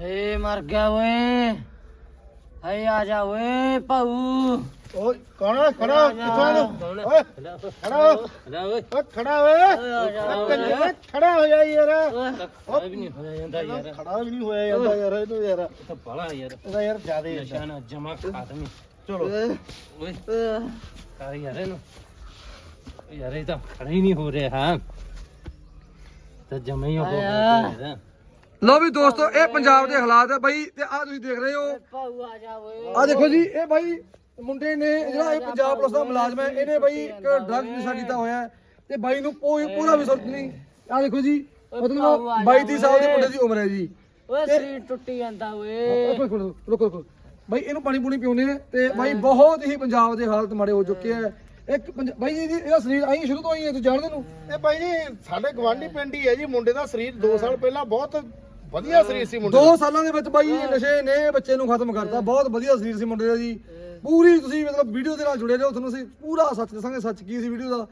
ਹੇ ਮਰ ਗਿਆ ਓਏ। ਹੇ ਆ ਜਾ ਓਏ ਭਾਊ। ਓਏ ਕੌਣ ਹੈ ਖੜਾ ਕਿੱਥੋਂ ਆਇਆ ਤੂੰ? ਓਏ ਖੜਾ ਓਏ ਖੜਾ ਓਏ। ਓਏ ਕੰਜਰ ਓਏ, ਖੜਾ ਹੋ ਜਾ ਯਾਰ। ਵੀ ਨਹੀਂ ਹੋਇਆ ਜਾਂਦਾ ਯਾਰ। ਖੜਾ ਵੀ ਨਹੀਂ ਹੋਇਆ ਜਾਂਦਾ ਯਾਰ ਯਾਰ। ਤਾਂ ਬੜਾ ਯਾਰ। ਇਹਦਾ ਯਾਰ ਜ਼ਿਆਦਾ ਹੀ ਨਸ਼ਾ ਨਾ ਜਮਾ ਆਦਮੀ ਚਲੋ। ਓਏ ਕਰ ਯਾਰ ਇਹਨੂੰ। ਯਾਰ ਇਹ ਤਾਂ ਖੜਾ ਹੀ ਨਹੀਂ ਹੋ ਰਿਹਾ। ਹਾਂ। ਤਾਂ ਜਮਾ ਹੀ ਹੋ ਗਿਆ ਲੋ ਵੀ ਦੋਸਤੋ ਇਹ ਪੰਜਾਬ ਦੇ ਹਾਲਾਤ ਹੈ ਬਾਈ ਤੇ ਆ ਤੁਸੀਂ ਦੇਖ ਰਹੇ ਹੋ। ਆ ਦੇਖੋ ਜੀ ਇਹ ਬਾਈ ਮੁੰਡੇ ਨੇ ਜਿਹੜਾ ਇਹ ਪੰਜਾਬ ਪੁਲਿਸ ਦਾ ਮੁਲਾਜ਼ਮ ਹੈ ਇਹਨੇ ਬਾਈ ਇੱਕ ਡਰਗ ਨਸ਼ਾ ਕੀਤਾ ਹੋਇਆ ਹੈ ਤੇ ਬਾਈ ਨੂੰ ਕੋਈ ਪੂਰਾ ਵੀ ਸੁਰਤ ਨਹੀਂ। ਆ ਦੇਖੋ ਜੀ ਮਤਲਬ 22 30 ਸਾਲ ਦੇ ਮੁੰਡੇ ਦੀ ਉਮਰ ਹੈ ਜੀ। ਓਏ ਸਰੀਰ ਟੁੱਟੀ ਜਾਂਦਾ ਓਏ। ਰੁਕੋ ਰੁਕੋ ਰੁਕੋ ਰੁਕੋ ਬਾਈ ਇਹਨੂੰ ਪਾਣੀ ਪੂਣੀ ਪਿਉਨੇ ਆ ਤੇ ਬਾਈ ਬਹੁਤ ਹੀ ਪੰਜਾਬ ਦੇ ਹਾਲਤ ਮਾੜੇ ਹੋ ਚੁੱਕੇ ਆ। ਇੱਕ ਬਾਈ ਜੀ ਇਹਦਾ ਸਰੀਰ ਆਈ ਸ਼ੁਰੂ ਤੋਂ ਆਈ ਹੈ ਤੂੰ ਜਾਣਦੇ ਨੂੰ? ਇਹ ਬਾਈ ਜੀ ਸਾਡੇ ਗਵਾਂਢੀ ਪਿੰਡ ਹੀ ਹੈ ਜੀ ਮੁੰਡੇ ਦਾ ਸਰੀਰ 2 ਸਾਲ ਪਹਿਲਾਂ ਬਹੁਤ ਵਧੀਆ ਸਰੀਰ ਸੀ ਮੁੰਡੇ ਦਾ ਦੋ। ਸਾਲਾਂ ਦੇ ਵਿੱਚ ਬਾਈ ਇਹ ਨਸ਼ੇ ਨੇ ਬੱਚੇ ਨੂੰ ਖਤਮ ਕਰਤਾ। ਬਹੁਤ ਵਧੀਆ ਸਰੀਰ ਸੀ ਮੁੰਡੇ ਦਾ ਜੀ। ਪੂਰੀ ਤੁਸੀਂ ਮਤਲਬ ਵੀਡੀਓ ਦੇ ਨਾਲ ਜੁੜੇ ਰਹੋ। ਤੁਹਾਨੂੰ ਅਸੀਂ ਪੂਰਾ ਸੱਚ ਦੱਸਾਂਗੇ ਸੱਚ ਕੀ ਸੀ ਵੀਡੀਓ ਦਾ।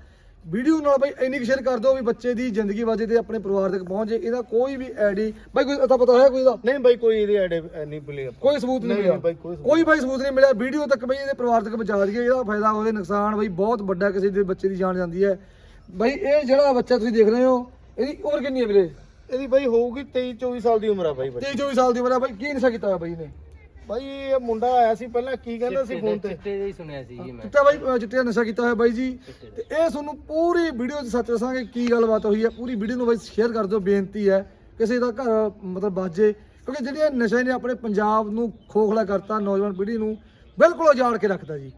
ਵੀਡੀਓ ਨਾਲ ਬਾਈ ਇੰਨੀ ਸ਼ੇਅਰ ਕਰ ਦਿਓ ਵੀ ਬੱਚੇ ਦੀ ਜ਼ਿੰਦਗੀ ਵਾਜੇ ਤੇ ਆਪਣੇ ਪਰਿਵਾਰ ਤੱਕ ਪਹੁੰਚੇ ਇਹਦਾ ਕੋਈ ਵੀ ਆਈਡੀ ਬਾਈ ਕੋਈ ਅਤਾ ਪਤਾ ਹੈ ਕੋਈ ਦਾ ਨਹੀਂ ਬਾਈ ਕੋਈ ਇਹਦੇ ਐਡੇ ਨਹੀਂ ਬਲੇ ਕੋਈ ਸਬੂਤ ਨਹੀਂ ਨਹੀਂ, ਮਿਲਿਆ। ਬਾਈ, ਕੋਈ ਸਬੂਤ ਕੋਈ ਬਾਈ ਸਬੂਤ ਨਹੀਂ ਮਿਲਿਆ। ਵੀਡੀਓ ਤੱਕ ਬਈ ਇਹਦੇ ਪਰਿਵਾਰ ਤੱਕ ਪਹੁੰਚਾ ਦਈਏ। ਇਹਦਾ ਫਾਇਦਾ ਉਹਦੇ ਨੁਕਸਾਨ ਬਈ ਬਹੁਤ ਵੱਡਾ ਕਿਸੇ ਦੇ ਬੱਚੇ ਦੀ ਜਾਨ ਜਾਂਦੀ ਹੈ। ਬਈ ਇਹ ਜਿਹੜਾ ਬੱਚਾ ਤੁਸੀਂ ਦੇਖ ਰਹੇ ਹੋ ਇਹਦੀ ਉਮਰ ਕਿੰਨੀ ਹੈ ਵੀਰੇ? ਇਹਦੀ ਬਾਈ ਹੋਊਗੀ 23 24 ਸਾਲ ਦੀ ਉਮਰ ਆ ਬਾਈ ਬੱਚੇ 23 24 ਸਾਲ ਦੀ ਉਮਰ ਹੈ ਬਾਈ ਕੀ ਨਸ਼ਾ ਕੀਤਾ ਹੋਇਆ ਬਾਈ ਨੇ ਬਾਈ ਇਹ ਮੁੰਡਾ ਆਇਆ ਸੀ ਪਹਿਲਾਂ ਕੀ ਕਹਿੰਦਾ ਸੀ ਫੋਨ ਤੇ? ਚਿੱਟੇ ਦੇ ਹੀ ਸੁਣਿਆ ਸੀ ਜੀ ਮੈਂ। ਚਿੱਟਾ ਬਾਈ ਅਹ ਚਿੱਟੇ ਦਾ ਨਸ਼ਾ ਕੀਤਾ ਹੋਇਆ ਬਾਈ ਜੀ। ਤੇ ਇਹ ਤੁਹਾਨੂੰ ਪੂਰੀ ਵੀਡੀਓ 'ਚ ਸੱਚ ਦੱਸਾਂਗੇ ਕੀ ਗੱਲਬਾਤ ਹੋਈ ਹੈ। ਪੂਰੀ ਵੀਡੀਓ ਨੂੰ ਬਾਈ ਸ਼ੇਅਰ ਕਰ ਦਿਓ ਬੇਨਤੀ ਹੈ। ਕਿਸੇ ਦਾ ਘਰ ਮਤਲਬ ਬਾਜੇ ਕਿਉਂਕਿ ਜਿਹੜੀਆਂ ਨਸ਼ੇ ਨੇ ਆਪਣੇ ਪੰਜਾਬ ਨੂੰ ਖੋਖਲਾ ਕਰਤਾ ਨੌਜਵਾਨ ਪੀੜ੍ਹੀ ਨੂੰ ਬਿਲਕੁਲ ਉਜਾੜ ਕੇ ਰੱਖਤਾ ਜੀ।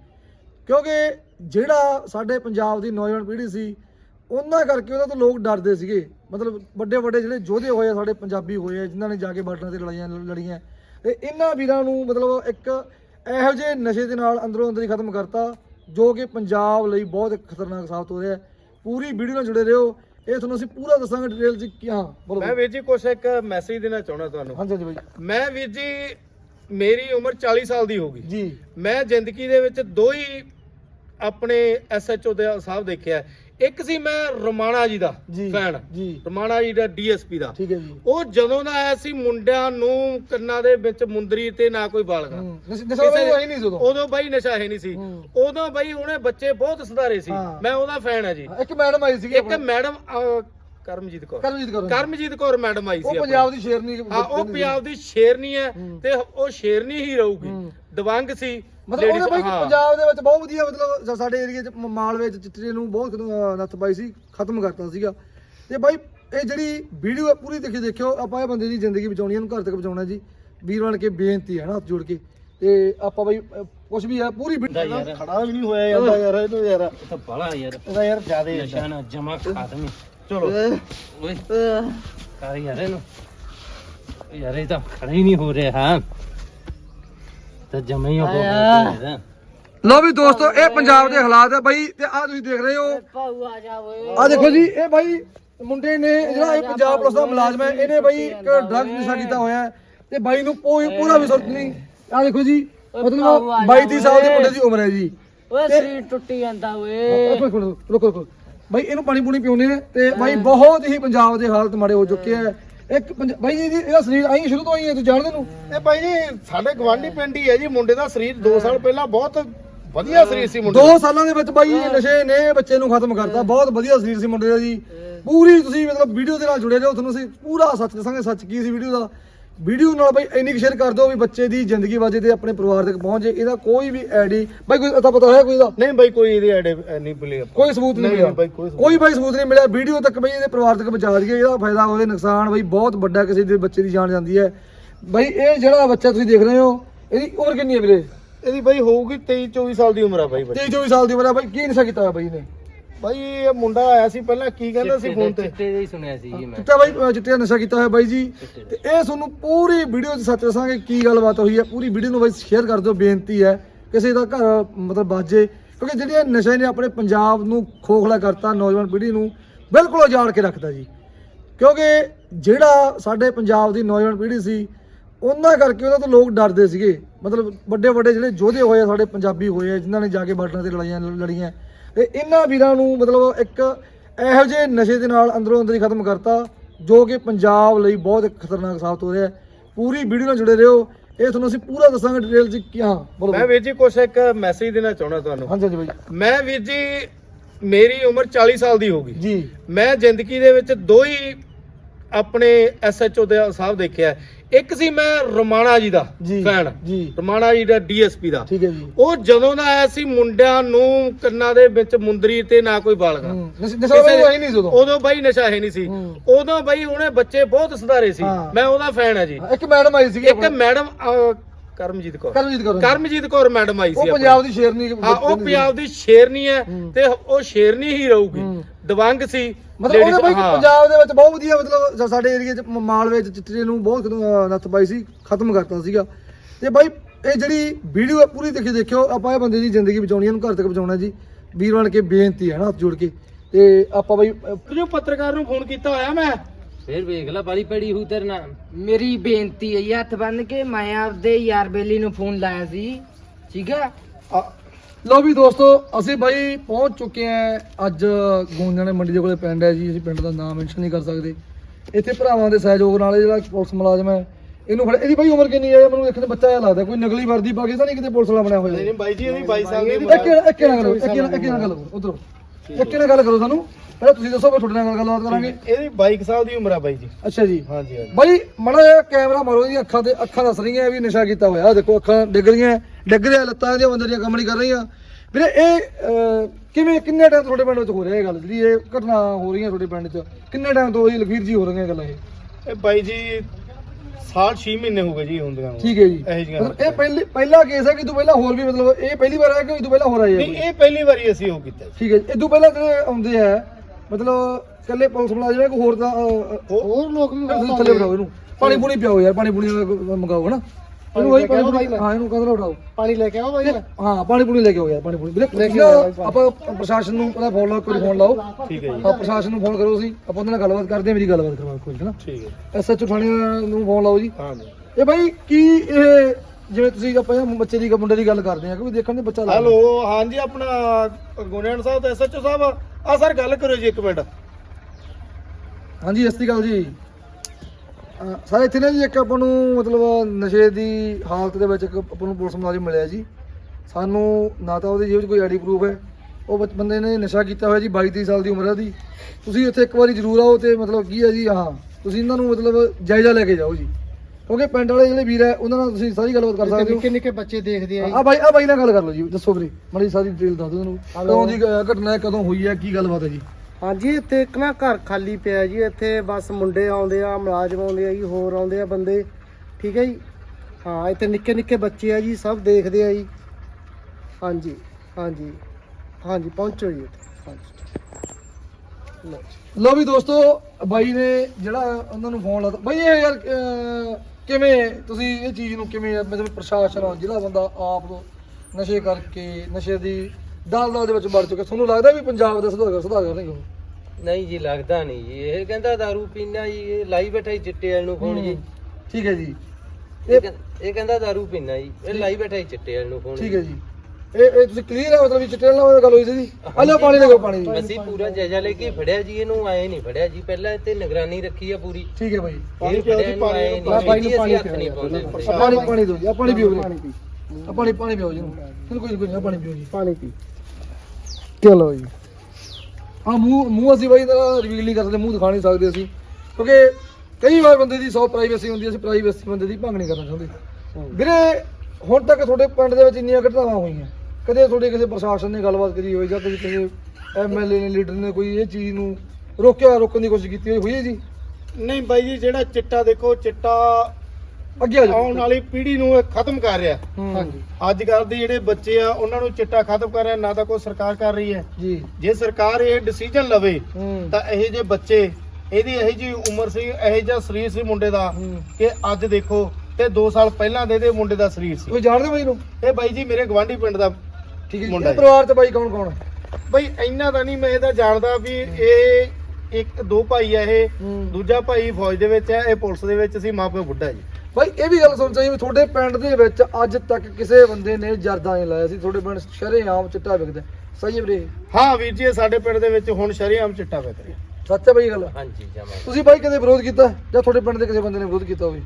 ਕਿਉਂਕਿ ਜਿਹੜਾ ਸਾਡੇ ਪੰਜਾਬ ਦੀ ਨੌਜਵਾਨ ਪੀੜ੍ਹੀ ਸੀ ਉਹਨਾਂ ਕਰਕੇ ਉਹਨਾਂ ਤੋਂ ਲੋਕ ਡਰਦੇ ਸੀਗੇ। ਮਤਲਬ ਵੱਡੇ ਵੱਡੇ ਜਿਹੜੇ ਯੋਧੇ ਹੋਏ ਆ ਸਾਡੇ ਪੰਜਾਬੀ ਹੋਏ ਆ ਜਿਨ੍ਹਾਂ ਨੇ ਜਾ ਕੇ ਬਾਰਡਰਾਂ ਤੇ ਲੜਾਈਆਂ ਲੜੀਆਂ। ਤੇ ਇਹਨਾਂ ਵੀਰਾਂ ਨੂੰ ਮਤਲਬ ਇੱਕ ਇਹੋ ਜਿਹੇ ਨਸ਼ੇ ਦੇ ਨਾਲ ਅੰਦਰੋਂ ਅੰਦਰ ਹੀ ਖਤਮ ਕਰਤਾ ਜੋ ਕਿ ਪੰਜਾਬ ਲਈ ਬਹੁਤ ਖਤਰਨਾਕ ਸਾਬਤ ਹੋ ਰਿਹਾ ਹੈ। ਪੂਰੀ ਵੀਡੀਓ ਨਾਲ ਜੁੜੇ ਰਹੋ। ਇਹ ਤੁਹਾਨੂੰ ਅਸੀਂ ਪੂਰਾ ਦੱਸਾਂਗੇ ਡਿਟੇਲ ਚ ਕੀ ਹਾਂ ਬੋਲੋ ਮੈਂ ਵੀਰ ਜੀ ਕੁਛ ਇੱਕ ਮੈਸੇਜ ਦੇਣਾ ਚਾਹੁੰਦਾ ਤੁਹਾਨੂੰ। ਹਾਂਜੀ ਹਾਂਜੀ ਬਾਈ। ਮੈਂ ਵੀਰ ਜੀ ਮੇਰੀ ਉਮਰ 40 ਸਾਲ ਦੀ ਹੋ ਗਈ। ਜੀ। ਮੈਂ ਜ਼ਿੰਦਗੀ ਦੇ ਵਿੱਚ ਦੋ ਹੀ ਆਪਣੇ ਐਸਐਚਓ ਦੇ ਸਾਹਿਬ ਦੇਖਿਆ। ਇੱਕ ਸੀ ਮੈਂ ਰਮਾਣਾ ਜੀ ਦਾ ਜੀ ਫੈਨ। ਜੀ। ਰਮਾਣਾ ਜੀ ਦਾ ਡੀਐਸਪੀ ਦਾ। ਠੀਕ ਹੈ ਜੀ। ਉਹ ਜਦੋਂ ਦਾ ਆਇਆ ਸੀ ਮੁੰਡਿਆਂ ਨੂੰ ਕੰਨਾਂ ਦੇ ਵਿੱਚ ਮੁੰਦਰੀ ਤੇ ਨਾ ਕੋਈ ਬਾਲਗਾ ਹੂੰ ਨਸ਼ਾ ਨਹੀਂ ਜਦੋਂ ਉਦੋਂ। ਬਾਈ ਨਸ਼ਾ ਹੈ ਨਹੀਂ ਸੀ। ਹੂੰ। ਉਦੋਂ ਬਾਈ ਉਹਨੇ ਬੱਚੇ ਬਹੁਤ ਸੁਧਾਰੇ ਸੀ। ਹਾਂ। ਮੈਂ ਉਹਦਾ ਫੈਨ ਆ ਜੀ। ਇੱਕ ਮੈਡਮ ਆਈ ਸੀਗੀ ਇੱਕ ਮੈਡਮ ਅਹ, ਕਰਮਜੀਤ ਕੌਰ। ਕਰਮਜੀਤ ਕਰੋ। ਕਰਮਜੀਤ ਕੌਰ ਮੈਡਮ ਆਈ ਸੀ ਉਹ ਆਪਣੀ। ਪੰਜਾਬ ਦੀ ਸ਼ੇਰਨੀ ਹਾਂ ਉਹ ਪੰਜਾਬ ਦੀ ਸ਼ੇਰਨੀ ਹੈ ਹੂੰ। ਤੇ ਉਹ ਸ਼ੇਰਨੀ ਹੀ ਰਹੂਗੀ। ਹੂੰ। ਦਵੰਗ ਸੀ। ਮਤਲਬ ਉਹਨੇ ਬਾਈ। ਪੰਜਾਬ ਦੇ ਵਿੱਚ ਬਹੁਤ ਵਧੀਆ ਮਤਲਬ ਜ- ਸਾਡੇ ਏਰੀਆ ਚ ਮ- ਮਾਲਵੇ ਚ ਚਿੱਟੇ ਨੂੰ ਬਹੁਤ ਅਹ, ਨੱਥ ਪਾਈ ਸੀ ਖਤਮ ਕਰਤਾ ਸੀਗਾ। ਤੇ ਬਾਈ ਇਹ ਜਿਹੜੀ ਵੀਡੀਓ ਹੈ ਪੂਰੀ ਦੇਖੀ ਦੇਖਿਓ ਆਪਾਂ ਇਹ ਬੰਦੇ ਦੀ ਜ਼ਿੰਦਗੀ ਬਚਾਉਣੀ ਹੈ, ਇਹਨੂੰ ਘਰ ਤੱਕ ਬਚਾਉਣਾ ਜੀ। ਵੀਰ ਬਣ ਕੇ ਬੇਨਤੀ ਹੈ ਨਾ ਹੱਥ ਜੋੜ ਕੇ। ਤੇ ਆਪਾਂ ਬਾਈ ਕੁਝ ਵੀ ਹੈ ਪੂਰੀ ਖੜਾ ਵੀ ਨਹੀਂ ਹੋਇਆ ਜਾਂਦਾ ਯਾਰ ਇਹਨੂੰ ਯਾਰ। ਇਹ ਤਾਂ ਬੜਾ ਯਾਰ। ਇਹਦਾ ਯਾਰ ਜ਼ਿਆਦਾ ਹੀ ਨਸ਼ਾ ਨਾ ਜਮਾ ਚਲੋ। ਓਏ ਕਰ ਯਾਰ ਇਹਨੂੰ। ਯਾਰ ਇਹ ਤਾਂ ਖੜਾ ਹੀ ਨਹੀਂ ਹੋ ਰਿਹਾ। ਹਾਂ ਤਾਂ ਜਮਾ ਹੀ ਹੋ ਗਿਆ ਲੋ ਵੀ ਦੋਸਤੋ ਇਹ ਪੰਜਾਬ ਦੇ ਹਾਲਾਤ ਹੈ ਬਾਈ ਤੇ ਆ ਤੁਸੀਂ ਦੇਖ ਰਹੇ ਹੋ। ਭਾਊ ਆ ਜਾ ਓਏ। ਆ ਦੇਖੋ ਜੀ ਇਹ ਬਾਈ ਮੁੰਡੇ ਨੇ ਜਿਹੜਾ ਇਹ ਪੰਜਾਬ ਪੁਲਿਸ ਦਾ ਮੁਲਾਜ਼ਮ ਹੈ ਇਹਨੇ ਬਾਈ ਇੱਕ ਡਰਗ ਨਸ਼ਾ ਕੀਤਾ ਹੋਇਆ ਹੈ ਤੇ ਬਾਈ ਨੂੰ ਕੋਈ ਪੂਰਾ ਵੀ ਸੁਰਤ ਨਹੀਂ। ਆ ਦੇਖੋ ਜੀ ਮਤਲਬ 22 30 ਸਾਲ ਦੇ ਮੁੰਡੇ ਦੀ ਉਮਰ ਹੈ ਜੀ। ਓਏ ਸਰੀਰ ਟੁੱਟੀ ਜਾਂਦਾ ਓਏ। ਰੁਕੋ ਰੁਕੋ ਬਾਈ ਇਹਨੂੰ ਪਾਣੀ ਪੂਣੀ ਪਿਉਨੇ ਆ ਤੇ ਬਾਈ ਬਹੁਤ ਹੀ ਪੰਜਾਬ ਦੇ ਹਾਲਤ ਮਾੜੇ ਹੋ ਚੁੱਕੇ ਆ। ਇੱਕ ਪੰਜ- ਬਾਈ ਜੀ ਇਹਦਾ ਸਰੀਰ ਆਈ ਸ਼ੁਰੂ ਤੋਂ ਆਈ ਹੈ ਤੂੰ ਜਾਣਦੇ ਨੂੰ? ਇਹ ਬਾਈ ਜੀ ਸਾਡੇ ਗਵਾਂਢੀ ਪਿੰਡ ਹੀ ਹੈ ਜੀ ਮੁੰਡੇ ਦਾ ਸਰੀਰ 2 ਸਾਲ ਪਹਿਲਾਂ ਬਹੁਤ ਵਧੀਆ ਸਰੀਰ ਸੀ ਮੁੰਡੇ ਦਾ ਦੋ। ਸਾਲਾਂ ਦੇ ਵਿੱਚ ਬਾਈ ਇਹ ਨਸ਼ੇ ਨੇ ਬੱਚੇ ਨੂੰ ਖਤਮ ਕਰਤਾ ਬਹੁਤ ਵਧੀਆ ਸਰੀਰ ਸੀ ਮੁੰਡੇ ਦਾ ਜੀ। ਪੂਰੀ ਤੁਸੀਂ ਮਤਲਬ ਵੀਡੀਓ ਦੇ ਨਾਲ ਜੁੜੇ ਰਹੋ ਤੁਹਾਨੂੰ ਅਸੀਂ ਪੂਰਾ ਸੱਚ ਦੱਸਾਂਗੇ ਸੱਚ ਕੀ ਸੀ ਵੀਡੀਓ ਦਾ। ਵੀਡੀਓ ਨਾਲ ਬਾਈ ਇੰਨੀ ਸ਼ੇਅਰ ਕਰ ਦਿਓ ਵੀ ਬੱਚੇ ਦੀ ਜ਼ਿੰਦਗੀ ਵਾਜੇ ਤੇ ਆਪਣੇ ਪਰਿਵਾਰ ਤੱਕ ਪਹੁੰਚੇ ਇਹਦਾ ਕੋਈ ਵੀ ਆਈਡੀ ਬਾਈ ਕੋਈ ਅਤਾ ਪਤਾ ਹੈ ਕੋਈ ਦਾ ਨਹੀਂ ਬਾਈ ਕੋਈ ਇਹਦੇ ਐਡੇ ਨਹੀਂ ਬਲੇ ਕੋਈ ਸਬੂਤ ਨਹੀਂ ਨਹੀਂ, ਮਿਲਿਆ। ਬਾਈ, ਕੋਈ ਸਬੂਤ ਕੋਈ ਬਾਈ ਸਬੂਤ ਨਹੀਂ ਮਿਲਿਆ। ਵੀਡੀਓ ਤੱਕ ਬਈ ਇਹਦੇ ਪਰਿਵਾਰ ਤੱਕ ਪਹੁੰਚਾ ਦਈਏ ਇਹਦਾ ਫਾਇਦਾ ਉਹਦੇ ਨੁਕਸਾਨ ਬਈ ਬਹੁਤ ਵੱਡਾ ਕਿਸੇ ਦੇ ਬੱਚੇ ਦੀ ਜਾਨ ਜਾਂਦੀ ਹੈ। ਬਈ ਇਹ ਜਿਹੜਾ ਬੱਚਾ ਤੁਸੀਂ ਦੇਖ ਰਹੇ ਹੋ ਇਹਦੀ ਉਮਰ ਕਿੰਨੀ ਹੈ ਵੀਰੇ? ਇਹਦੀ ਬਾਈ ਹੋਊਗੀ 23 24 ਸਾਲ ਦੀ ਉਮਰ ਆ ਬਾਈ ਬੱਚੇ। 23 24 ਸਾਲ ਦੀ ਉਮਰ ਹੈ ਬਾਈ ਕੀ ਨਸ਼ਾ ਕੀਤਾ ਹੋਇਆ ਬਾਈ ਨੇ ਬਾਈ ਇਹ ਮੁੰਡਾ ਆਇਆ ਸੀ ਪਹਿਲਾਂ ਕੀ ਕਹਿੰਦਾ ਸੀ ਫੋਨ ਤੇ? ਚਿੱਟੇ ਦੇ ਹੀ ਸੁਣਿਆ ਸੀ ਜੀ ਮੈਂ। ਚਿੱਟਾ ਬਾਈ ਚਿੱਟੇ ਦਾ ਨਸ਼ਾ ਕੀਤਾ ਹੋਇਆ ਬਾਈ ਜੀ। ਤੇ ਇਹ ਤੁਹਾਨੂੰ ਪੂਰੀ ਵੀਡੀਓ 'ਚ ਸੱਚ ਦੱਸਾਂਗੇ ਕੀ ਗੱਲਬਾਤ ਹੋਈ ਹੈ। ਪੂਰੀ ਵੀਡੀਓ ਨੂੰ ਬਾਈ ਸ਼ੇਅਰ ਕਰ ਦਿਓ ਬੇਨਤੀ ਹੈ। ਕਿਸੇ ਦਾ ਘਰ ਮਤਲਬ ਬਾਜੇ ਕਿਉਂਕਿ ਜਿਹੜੀਆਂ ਨਸ਼ੇ ਨੇ ਆਪਣੇ ਪੰਜਾਬ ਨੂੰ ਖੋਖਲਾ ਕਰਤਾ ਨੌਜਵਾਨ ਪੀੜ੍ਹੀ ਨੂੰ ਬਿਲਕੁਲ ਉਜਾੜ ਕੇ ਰੱਖਤਾ ਜੀ। ਕਿਉਂਕਿ ਜਿਹੜਾ ਸਾਡੇ ਪੰਜਾਬ ਦੀ ਨੌਜਵਾਨ ਪੀੜ੍ਹੀ ਸੀ ਉਹਨਾਂ ਕਰਕੇ ਉਹਨਾਂ ਤੋਂ ਲੋਕ ਡਰਦੇ ਸੀਗੇ। ਮਤਲਬ ਵੱਡੇ ਵੱਡੇ ਜਿਹੜੇ ਯੋਧੇ ਹੋਏ ਆ ਸਾਡੇ ਪੰਜਾਬੀ ਹੋਏ ਆ ਜਿਨ੍ਹਾਂ ਨੇ ਜਾ ਕੇ ਬਾਰਡਰਾਂ ਤੇ ਲੜਾਈਆਂ ਲੜੀਆਂ। ਤੇ ਇਹਨਾਂ ਵੀਰਾਂ ਨੂੰ ਮਤਲਬ ਇੱਕ ਇਹੋ ਜਿਹੇ ਨਸ਼ੇ ਦੇ ਨਾਲ ਅੰਦਰੋਂ ਅੰਦਰ ਹੀ ਖਤਮ ਕਰਤਾ ਜੋ ਕਿ ਪੰਜਾਬ ਲਈ ਬਹੁਤ ਖਤਰਨਾਕ ਸਾਬਤ ਹੋ ਰਿਹਾ ਹੈ। ਪੂਰੀ ਵੀਡੀਓ ਨਾਲ ਜੁੜੇ ਰਹੋ। ਇਹ ਤੁਹਾਨੂੰ ਅਸੀਂ ਪੂਰਾ ਦੱਸਾਂਗੇ ਡਿਟੇਲ ਚ ਕੀ ਹਾਂ ਬੋਲੋ ਮੈਂ ਵੀਰ ਜੀ ਕੁਛ ਇੱਕ ਮੈਸੇਜ ਦੇਣਾ ਚਾਹੁੰਦਾ ਤੁਹਾਨੂੰ। ਹਾਂਜੀ ਹਾਂਜੀ ਬਾਈ। ਮੈਂ ਵੀਰ ਜੀ ਮੇਰੀ ਉਮਰ 40 ਸਾਲ ਦੀ ਹੋ ਗਈ। ਜੀ। ਮੈਂ ਜ਼ਿੰਦਗੀ ਦੇ ਵਿੱਚ ਦੋ ਹੀ ਆਪਣੇ ਐਸਐਚਓ ਦੇ ਸਾਹਿਬ ਦੇਖਿਆ ਇੱਕ ਸੀ ਮੈਂ ਰਮਾਣਾ ਜੀ ਦਾ ਫੈਨ ਰਮਾਣਾ ਜੀ ਦਾ ਡੀਐਸਪੀ ਦਾ। ਠੀਕ ਹੈ ਜੀ। ਉਹ ਜਦੋਂ ਦਾ ਆਇਆ ਸੀ ਮੁੰਡਿਆਂ ਨੂੰ ਕੰਨਾਂ ਦੇ ਵਿੱਚ ਮੁੰਦਰੀ ਤੇ ਨਾ ਕੋਈ ਬਾਲਗਾ। ਹੂੰ ਨਸ਼ਾ ਬਾਈ ਨਹੀਂ ਉਦੋਂ? ਬਾਈ ਨਸ਼ਾ ਹੈ ਨਹੀਂ ਸੀ। ਹੂੰ। ਉਦੋਂ ਬਾਈ ਉਹਨੇ ਬੱਚੇ ਬਹੁਤ ਸੁਧਾਰੇ ਸੀ। ਹਾਂ। ਮੈਂ ਉਹਦਾ ਫੈਨ ਆ ਜੀ। ਇੱਕ ਮੈਡਮ ਆਈ ਸੀਗੀ ਇੱਕ ਮੈਡਮ ਕਰਮਜੀਤ ਕੌਰ ਕਰਮਜੀਤ ਕੌਰ ਕਰਮਜੀਤ ਕੌਰ ਮੈਡਮ ਆਈ ਉਹ ਸੀ ਪੰਜਾਬ ਦੀ ਸ਼ੇਰਨੀ। ਹਾਂ ਉਹ ਪੰਜਾਬ ਦੀ ਸ਼ੇਰਨੀ ਹੈ ਹੂੰ। ਤੇ ਉਹ ਸ਼ੇਰਨੀ ਹੀ ਰਹੂਗੀ ਹੂੰ। ਦਵੰਗ ਸੀ ਮਤਲਬ ਉਹਨੇ ladies- ਬਾਈ ਹਾਂ। ਪੰਜਾਬ ਦੇ ਵਿੱਚ ਬਹੁਤ ਵਧੀਆ ਮਤਲਬ ਜ- ਸਾਡੇ ਏਰੀਆ ਚ ਮ- ਮਾਲਵੇ ਚ ਚਿੱਟੇ ਨੂੰ ਬਹੁਤ ਨੱਥ ਪਾਈ ਸੀ ਖਤਮ ਕਰਤਾ ਸੀਗਾ ਤੇ ਬਾਈ ਇਹ ਜਿਹੜੀ ਵੀਡੀਓ ਪੂਰੀ ਦੇਖੀ ਦੇਖਿਓ ਆਪਾਂ ਇਹ ਬੰਦੇ ਦੀ ਜ਼ਿੰਦਗੀ ਬਚਾਉਣੀ ਹੈ, ਇਹਨੂੰ ਘਰ ਤੱਕ ਪਹੁੰਚਾਉਣਾ ਜੀ ਵੀਰ ਬਣ ਕੇ ਬੇਨਤੀ ਹੈ ਨਾ ਹੱਥ ਜੋੜ ਕੇ ਤੇ ਆਪਾਂ ਬਾਈ ਅਹ, ਜੋ ਪੱਤਰਕਾਰ ਨੂੰ ਫੋਨ ਕੀਤਾ ਹੋਇਆ ਮੈਂ ਫੇਰ ਵੇਖ ਲੈ ਬਾਲੀ ਪੜੀ ਹੂ ਤੇਰੇ ਨਾਲ। ਮੇਰੀ ਬੇਨਤੀ ਹੈ ਜੀ, ਹੱਥ ਬੰਨ ਕੇ ਮੈਂ ਆਪਦੇ ਯਾਰ ਬੇਲੀ ਨੂੰ ਫੋਨ ਲਾਇਆ ਸੀ। ਠੀਕ ਹੈ ਲੋ ਵੀ ਦੋਸਤੋ ਅਸੀਂ ਬਾਈ ਪਹੁੰਚ ਚੁੱਕੇ ਹਾਂ। ਅੱਜ ਗੋਂਜਾਣੇ ਮੰਡੀ ਦੇ ਕੋਲੇ ਪਿੰਡ ਹੈ ਜੀ ਅਸੀਂ ਪਿੰਡ ਦਾ ਨਾਮ ਮੈਂਸ਼ਨ ਨਹੀਂ ਕਰ ਸਕਦੇ। ਇੱਥੇ ਭਰਾਵਾਂ ਦੇ ਸਹਿਯੋਗ ਨਾਲ ਇਹ ਜਿਹੜਾ ਪੁਲਿਸ ਮੁਲਾਜ਼ਮ ਹੈ ਇਹਨੂੰ ਫੜ ਇਹਦੀ ਬਾਈ ਉਮਰ ਕਿੰਨੀ ਹੈ? ਮੈਨੂੰ ਦੇਖਣ ਨੂੰ ਬੱਚਾ ਜਿਹਾ ਲੱਗਦਾ ਕੋਈ ਨਕਲੀ ਵਰਦੀ ਪਾ ਕੇ ਤਾਂ ਨਹੀਂ ਕਿਤੇ ਪੁਲਿਸ ਵਾਲਾ ਬਣਿਆ ਹੋਇਆ। ਨਹੀਂ ਨਹੀਂ ਬਾਈ ਜੀ ਇਹਦੀ 22 ਸਾਲ ਦੀ ਇੱਕ ਕਰੋ ਇੱਕ ਨਾਲ ਇੱਕ ਨਾਲ ਗੱਲ ਕਰੋ ਉਧਰ। ਇੱਕ ਨਾਲ ਗੱਲ ਕਰੋ ਸਾਨੂੰ। ਪਹਿਲਾਂ ਤੁਸੀਂ ਦੱਸੋ ਫਿਰ ਤੁਹਾਡੇ ਨਾਲ ਗੱਲਬਾਤ ਕਰਾਂਗੇ। ਇਹਦੀ 22 ਸਾਲ ਦੀ ਉਮਰ ਆ ਬਾਈ ਜੀ। ਅੱਛਾ ਜੀ। ਹਾਂਜੀ ਹਾਂਜੀ। ਬਾਈ ਮੜਾ ਜਿਹਾ ਕੈਮਰਾ ਮਾਰੋ ਜੀ ਅੱਖਾਂ ਤੇ ਅੱਖਾਂ ਦੱਸ ਰਹੀਆਂ ਵੀ ਨਸ਼ਾ ਕੀਤਾ ਹੋਇਆ। ਦੇਖੋ ਅੱਖਾਂ ਡਿੱਗ ਰਹੀਆਂ ਡਿੱਗ ਰਿਹਾ ਲੱਤਾਂ ਦੀਆਂ ਬੰਦੇ ਦੀਆਂ ਕੰਮ ਨਹੀਂ ਕਰ ਰਹੀਆਂ। ਵੀਰੇ ਇਹ ਕਿਵੇਂ ਕਿੰਨੇ ਟਾਈਮ ਤੁਹਾਡੇ ਪਿੰਡ ਵਿੱਚ ਹੋ ਰਿਹਾ ਇਹ ਗੱਲ? ਜਿਹੜੀ ਇਹ ਘਟਨਾ ਹੋ ਰਹੀਆਂ ਤੁਹਾਡੇ ਪਿੰਡ 'ਚ ਕਿੰਨੇ ਟਾਈਮ ਤੋਂ ਇਹ ਲਖੀਰ ਜੀ ਹੋ ਰਹੀਆਂ ਗੱਲਾਂ ਇਹ? ਇਹ ਬਾਈ ਜੀ ਸਾਲ 6 ਮਹੀਨੇ ਹੋ ਗਏ ਜੀ ਹੁੰਦਿਆਂ ਠੀਕ ਹੈ ਜੀ। ਇਹੋ ਮਤਲਬ ਇਹ ਪਹਿਲੀ ਪਹਿਲਾ ਕੇਸ ਹੈ ਕਿ ਤੂੰ ਪਹਿਲਾਂ ਹੋਰ ਵੀ ਮਤਲਬ ਇਹ ਪਹਿਲੀ ਵਾਰ ਆਇਆ ਕਿ ਇਹ ਤੋਂ ਪਹਿਲਾਂ ਹੋਰ ਆਇਆ ਨਹੀਂ ਇਹ ਪਹਿਲੀ ਵਾਰੀ ਅਸੀਂ ਉਹ ਕੀਤਾ ਠੀਕ ਹੈ ਇਹ ਤੋਂ ਪਹਿਲਾਂ ਜਿਹੜੇ ਆਉਂਦੇ ਆ ਮਤਲਬ ਕੱਲੇ ਪੁਲਿਸ ਮੁਲਾਜ਼ਮ ਹੈ ਕਿ ਹੋਰ ਅਹ, ਹੋਰ ਲੋਕ ਵੀ ਤੁਸੀਂ ਥੱਲੇ ਬਿਠਾਓ ਇਹਨੂੰ। ਪਾਣੀ ਪੂਣੀ ਪਿਆਓ ਯਾਰ ਪਾਣੀ ਪੂਣੀ ਮੰਗਾਓ ਹਨਾ? ਇਹਨੂੰ ਵਹੀ ਪਾਣੀ ਪੂਣੀ- ਹਾਂ ਇਹਨੂੰ ਕਦਰ ਉਠਾਓ ਪਾਣੀ ਲੈ ਕੇ ਆਓ ਬਾਈ ਹਾਂ ਪਾਣੀ ਪੂਣੀ ਲੈ ਕੇ ਆਓ ਯਾਰ ਪਾਣੀ ਪੂਣੀ। ਵੀਰੇ ਆਪਾਂ ਪ੍ਰਸ਼ਾਸਨ ਨੂੰ ਪਤਾ ਫੋਨ ਲਾਓ ਕੋਈ ਫੋਨ ਲਾਓ। ਠੀਕ ਹੈ ਜੀ। ਆ ਪ੍ਰਸ਼ਾਸਨ ਨੂੰ ਫੋਨ ਕਰੋ ਤੁਸੀਂ ਆਪਾਂ ਉਹਨਾਂ ਨਾਲ ਗੱਲਬਾਤ ਕਰਦੇ ਹਾਂ ਮੇਰੀ ਗੱਲਬਾਤ ਕਰਵਾ ਕੋਈ ਨਾ ਠੀਕ ਹੈ। ਐਸਐਚਓ ਥਾਣੇ ਨੂੰ ਫੋਨ ਲਾਓ ਜੀ। ਹਾਂ ਜੀ। ਇਹ ਬਾਈ ਕੀ ਇਹ ਜਿਵੇਂ ਤੁਸੀਂ ਆਪਾਂ ਇਹ ਬੱਚੇ ਦੀ ਮੁੰਡੇ ਦੀ ਗੱਲ ਕਰਦੇ ਆ ਕਿ ਵੀ ਦੇਖਣ ਦੇ ਬੱਚਾ ਲੱਗਦਾ। ਹੈਲੋ ਹਾਂਜੀ ਆਪਣਾ ਗੁਨਿਆਣ ਸਾਹਿਬ ਤੇ ਐਸਐਚਓ ਸਾਹਿਬ ਆ ਸਰ ਗੱਲ ਕਰੋ ਜੀ ਇੱਕ ਮਿੰਟ। ਹਾਂਜੀ ਸਤਿ ਸ਼੍ਰੀ ਅਕਾਲ ਜੀ। ਅਹ ਸਾਰੇ ਇੱਥੇ ਨਾ ਜੀ ਇੱਕ ਆਪਾਂ ਨੂੰ ਮਤਲਬ ਨਸ਼ੇ ਦੀ ਹਾਲਤ ਦੇ ਵਿੱਚ ਇੱਕ ਆਪਾਂ ਨੂੰ ਪੁਲਿਸ ਮੁਲਾਜ਼ਮ ਮਿਲਿਆ ਜੀ। ਸਾਨੂੰ ਨਾ ਤਾਂ ਉਹਦੀ ਜੇਬ 'ਚ ਕੋਈ ਆਈਡੀ ਪ੍ਰੂਫ ਹੈ। ਉਹ ਬੱਚ- ਬੰਦੇ ਨੇ ਨਸ਼ਾ ਕੀਤਾ ਹੋਇਆ ਜੀ 22 23 ਸਾਲ ਦੀ ਉਮਰ ਹੈ ਦੀ ਤੁਸੀਂ ਇੱਥੇ ਇੱਕ ਵਾਰੀ ਜ਼ਰੂਰ ਆਓ ਤੇ ਮਤਲਬ ਕੀ ਹੈ ਜੀ ਹਾਂ ਤੁਸੀਂ ਇਹਨਾਂ ਨੂੰ ਮਤਲਬ ਜਾਇਜ਼ਾ ਲੈ ਕੇ ਜਾਓ ਜੀ। ਕਿਉਂਕਿ ਪਿੰਡ ਵਾਲੇ ਜਿਹੜੇ ਵੀਰ ਹੈ ਉਹਨਾਂ ਨਾਲ ਤੁਸੀਂ ਸਾਰੀ ਗੱਲਬਾਤ ਕਰ ਸਕਦੇ ਹੋ। ਨਿੱਕੇ ਬੱਚੇ ਦੇਖਦੇ ਆ ਬਾਈ ਆ ਬਾਈ ਨਾਲ ਗੱਲ ਕਰ ਲਓ ਜੀ ਦੱਸੋ ਵੀਰੇ। ਮਾੜੀ ਸਾਰੀ ਡਿਟੇਲ ਦੱਸ ਦਿਓ ਤੁਹਾਨੂੰ ਕਦੋਂ ਦੀ ਘਟਨਾ ਹੈ ਕਦੋਂ ਹੋਈ ਹੈ ਕੀ ਗੱਲਬਾਤ ਹੈ ਜੀ? ਹਾਂਜੀ ਇੱਥੇ ਇੱਕ ਨਾ ਘਰ ਖਾਲੀ ਪਿਆ ਜੀ। ਇੱਥੇ ਬਸ ਮੁੰਡੇ ਆਉਂਦੇ ਆ ਮੁਲਾਜ਼ਮ ਆਉਂਦੇ ਆ ਜੀ ਹੋਰ ਆਉਂਦੇ ਆ ਬੰਦੇ। ਠੀਕ ਹੈ ਜੀ? ਹਾਂ ਇੱਥੇ ਨਿੱਕੇ ਨਿੱਕੇ ਬੱਚੇ ਆ ਜੀ ਸਭ ਦੇਖਦੇ ਆ ਜੀ। ਹਾਂਜੀ ਹਾਂਜੀ ਹਾਂਜੀ ਪਹੁੰਚੋ ਜੀ ਇੱਥੇ। ਹਾਂਜੀ। ਲੋ ਵੀ ਦੋਸਤੋ ਬਾਈ ਨੇ ਜਿਹੜਾ ਉਹਨਾਂ ਨੂੰ ਫੋਨ ਲਾਤਾ। ਬਾਈ ਇਹ ਯਾਰ ਕਿਵੇਂ ਤੁਸੀਂ ਇਹ ਚੀਜ਼ ਨੂੰ ਕਿਵੇਂ ਮਤਲਬ ਪ੍ਰਸ਼ਾਸਨ ਜਿਹੜਾ ਬੰਦਾ ਆਪ ਨਸ਼ੇ ਕਰਕੇ ਨਸ਼ੇ ਦੀ ਦਲ ਦਲ ਦੇ ਵਿੱਚ ਵੜ ਚੁੱਕਾ ਤੁਹਾਨੂੰ ਲੱਗਦਾ ਵੀ ਪੰਜਾਬ ਦਾ ਸੁਧਾਰ ਸੁਧਾਰ ਕਰਨਗੇ ਉਹ ਨਹੀਂ ਜੀ ਲੱਗਦਾ ਨਹੀਂ ਜੀ ਇਹ ਕਹਿੰਦਾ दारू ਪੀਣਾ ਜੀ ਇਹ ਲਾਈ ਬੈਠਾ ਜੀ ਚਿੱਟੇ ਵਾਲ ਨੂੰ ਫੋਨ ਜੀ ਠੀਕ ਹੈ ਜੀ ਇਹ ਇਹ ਕਹਿੰ- ਇਹ ਕਹਿੰਦਾ दारू ਪੀਣਾ ਜੀ ਇਹ ਲਾਈ ਬੈਠਾ ਜੀ ਚਿੱਟੇ ਵਾਲ ਨੂੰ ਫੋਨ ਠੀਕ ਹੈ ਜੀ ਇਹ ਇਹ ਤੁਸੀਂ ਕਲੀਅਰ ਹੈ ਮਤਲਬ ਵੀ ਚਿੱਟੇ ਨਾਲ ਗੱਲ ਹੋਈ ਸੀ ਜੀ ਆ ਲਓ ਪਾਣੀ ਲੈ ਪਾਣੀ। ਜੀ। ਅਸੀਂ ਪੂਰਾ ਜਾਇਜ਼ਾ ਲੈ ਕੇ ਫੜਿਆ ਜੀ ਇਹਨੂੰ ਆਏ ਨਹੀਂ ਫੜਿਆ ਜੀ। ਪਹਿਲਾਂ ਇੱਥੇ ਨਿਗਰਾਨੀ ਰੱਖੀ ਆ ਪੂਰੀ। ਠੀਕ ਹੈ ਬਾਈ ਇਹ ਫੜਿਆ ਇਹਨੂੰ ਆਏ ਨਹੀਂ ਬਾਈ ਨੂੰ ਪਾਣੀ। ਆ ਪਾਣੀ ਪਾਣੀ ਦਿਓ ਜੀ ਆ ਪਾਣੀ ਪੀਓ ਵੀਰੇ ਆ ਪਾਣੀ ਪਾਣੀ ਪੀਓ ਜੀ। ਇਹਨੂੰ ਇਹਨੂੰ ਕੋਈ ਕੋਈ ਪਾਣੀ ਪੀਓ ਜੀ। ਪਾਣੀ ਪੀ। ਚਲੋ ਜੀ। ਹਾਂ ਮੂੰਹ ਮੂੰਹ ਅਸੀਂ ਬਾਈ ਦਾ ਰਿਵੀਲ ਨਹੀਂ ਕਰ ਸਕਦੇ ਮੂੰਹ ਦਿਖਾ ਨਹੀਂ ਸਕਦੇ ਅਸੀਂ। ਕਿਉਂਕਿ ਕਈ ਵਾਰ ਬੰਦੇ ਦੀ ਸੌ ਪ੍ਰਾਈਵੇਸੀ ਹੁੰਦੀ ਹੈ ਅਸੀਂ ਪ੍ਰਾਈਵੇਸੀ ਬੰਦੇ ਦੀ ਭੰਗ ਨਹੀਂ ਕਰਨਾ ਚਾਹੁੰਦੇ। ਵੀਰੇ ਹੁਣ ਤੱਕ ਤੁਹਾਡੇ ਪਿੰਡ ਦੇ ਵਿੱਚ ਇੰਨੀਆਂ ਘਟਨਾਵਾਂ ਹੋਈਆਂ। ਕਦੇ ਤੁਹਾਡੇ ਕਿਸੇ ਪ੍ਰਸ਼ਾਸਨ ਨੇ ਗੱਲਬਾਤ ਕਰੀ ਹੋਈ ਜਾਂ ਕਦੇ ਕਿਸੇ ਐਮਐਲਏ ਨੇ ਲੀਡਰ ਨੇ ਕੋਈ ਇਹ ਚੀਜ਼ ਨੂੰ ਰੋਕਿਆ ਰੋਕਣ ਦੀ ਕੋਸ਼ਿਸ਼ ਕੀਤੀ ਹੋਈ ਹੈ ਜੀ? ਨਹੀਂ ਬਾਈ ਜੀ ਜਿਹੜਾ ਚਿੱਟਾ ਦੇਖੋ ਚਿੱਟਾ ਅੱਗੇ ਆਉਣ ਵਾਲੀ ਪੀੜ੍ਹੀ ਨੂੰ ਇਹ ਖਤਮ ਕਰ ਰਿਹਾ। ਹਾਂਜੀ। ਅੱਜ ਕੱਲ ਦੇ ਜਿਹੜੇ ਬੱਚੇ ਆ ਉਹਨਾਂ ਨੂੰ ਚਿੱਟਾ ਖਤਮ ਕਰ ਰਿਹਾ ਨਾ ਤਾਂ ਕੋਈ ਸਰਕਾਰ ਕਰ ਰਹੀ ਹੈ। ਜੀ। ਜੇ ਸਰਕਾਰ ਇਹ ਡਿਸੀਜਨ ਲਵੇ ਤਾਂ ਇਹ ਜੇ ਬੱਚੇ ਇਹਦੀ ਇਹੋ ਜੀ ਉਮਰ ਸੀ ਇਹੋ ਜਿਹਾ ਸਰੀਰ ਸੀ ਮੁੰਡੇ ਦਾ। ਕਿ ਅੱਜ ਦੇਖੋ ਤੇ 2 ਸਾਲ ਪਹਿਲਾਂ ਦੇ ਦੇ ਮੁੰਡੇ ਦਾ ਸਰੀਰ ਸੀ। ਕੋਈ ਜਾਣਦੇ ਬਾਈ ਨੂੰ? ਇਹ ਬਾਈ ਜੀ ਮੇਰੇ ਗਵਾਂਢੀ ਪਿੰਡ ਦਾ ਠੀਕ ਹੈ ਜੀ। ਮੁੰਡਾ ਇਹ ਜੀ। ਪਰਿਵਾਰ ਚ ਬਾਈ ਕੌਣ ਕੌਣ ਬਾਈ ਇੰਨਾ ਤਾਂ ਨਹੀਂ ਮੈਂ ਇਹਦਾ ਜਾਣਦਾ ਵੀ ਇਹ ਇੱਕ ਦੋ ਭਾਈ ਆ ਇਹ ਹੂੰ। ਦੂਜਾ ਭਾਈ ਫੌਜ ਦੇ ਵਿੱਚ ਹੈ ਇਹ ਪੁਲਿਸ ਦੇ ਵਿੱਚ ਸੀ ਮਾਪੇ ਬੁੱਢਾ ਜੀ। ਭਾਈ ਇਹ ਵੀ ਗੱਲ ਸੁਣ ਚਾਹੀਦੀ ਵੀ ਤੁਹਾਡੇ ਪਿੰਡ ਦੇ ਵਿੱਚ ਅੱਜ ਤੱਕ ਕਿਸੇ ਬੰਦੇ ਨੇ ਜਰਦਾ ਨਹੀਂ ਲਾਇਆ ਸੀ। ਤੁਹਾਡੇ ਪਿੰਡ ਸ਼ਰੇਆਮ ਚਿੱਟਾ ਵਿਕਦਾ ਸਹੀ ਹੈ ਵੀਰੇ? ਹਾਂ ਵੀਰ ਜੀ ਇਹ ਸਾਡੇ ਪਿੰਡ ਦੇ ਵਿੱਚ ਹੁਣ ਸ਼ਰੀਆਮ ਚਿੱਟਾ ਵਿਕ ਰਿਹਾ। ਸੱਚ ਹੈ ਬਈ ਇਹ ਗੱਲ? ਹਾਂਜੀ ਜਮਾ। ਤੁਸੀਂ ਬਾਈ ਕਦੇ ਵਿਰੋਧ ਕੀਤਾ? ਜਾਂ ਤੁਹਾਡੇ ਪਿੰਡ ਦੇ ਕਿਸੇ ਬੰਦੇ ਨੇ ਵਿਰੋਧ ਕੀਤਾ ਹੋਵੇ?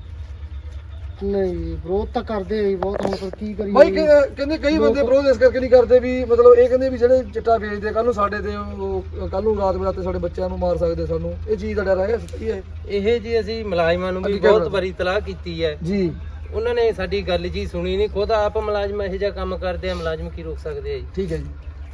ਨਹੀਂ ਵਿਰੋਧ ਤਾਂ ਕਰਦੇ ਆ ਜੀ ਬਹੁਤ ਹੁਣ ਫਿਰ ਕੀ ਕਰੀਏ ਬਾਈ ਜੀ? ਕਿ- ਕਹਿੰਦੇ ਕਈ ਬੰਦੇ ਵਿਰੋਧ ਇਸ ਕਰਕੇ ਨਹੀਂ ਕਰਦੇ ਵੀ ਮਤਲਬ ਇਹ ਕਹਿੰਦੇ ਵੀ ਜਿਹੜੇ ਚਿੱਟਾ ਵੇਚਦੇ ਕੱਲ ਨੂੰ ਸਾਡੇ ਤੇ ਉਹ ਕੱਲ ਨੂੰ ਰਾਤ ਬਰਾਤੇ ਸਾਡੇ ਬੱਚਿਆਂ ਨੂੰ ਮਾਰ ਸਕਦੇ ਸਾਨੂੰ। ਇਹ ਚੀਜ਼ ਦਾ ਡਰ ਹੈ ਸੱਚੀ ਹੈ। ਇਹ ਜੀ ਅਸੀਂ ਮੁਲਾਜ਼ਮਾਂ ਨੂੰ ਵੀ ਅੱਗੇ ਬਹੁਤ? ਵਾਰੀ ਤਲਾਹ ਕੀਤੀ ਹੈ। ਜੀ। ਉਹਨਾਂ ਨੇ ਸਾਡੀ ਗੱਲ ਜੀ ਸੁਣੀ ਨਹੀਂ ਖੁਦ ਆਪ ਮੁਲਾਜ਼ਮ ਇਹੋ ਜਿਹਾ ਕੰਮ ਕਰਦੇ ਆ ਮੁਲਾਜ਼ਮ ਕੀ ਰੋਕ ਸਕਦੇ ਆ ਜੀ? ਠੀਕ ਹੈ ਜੀ।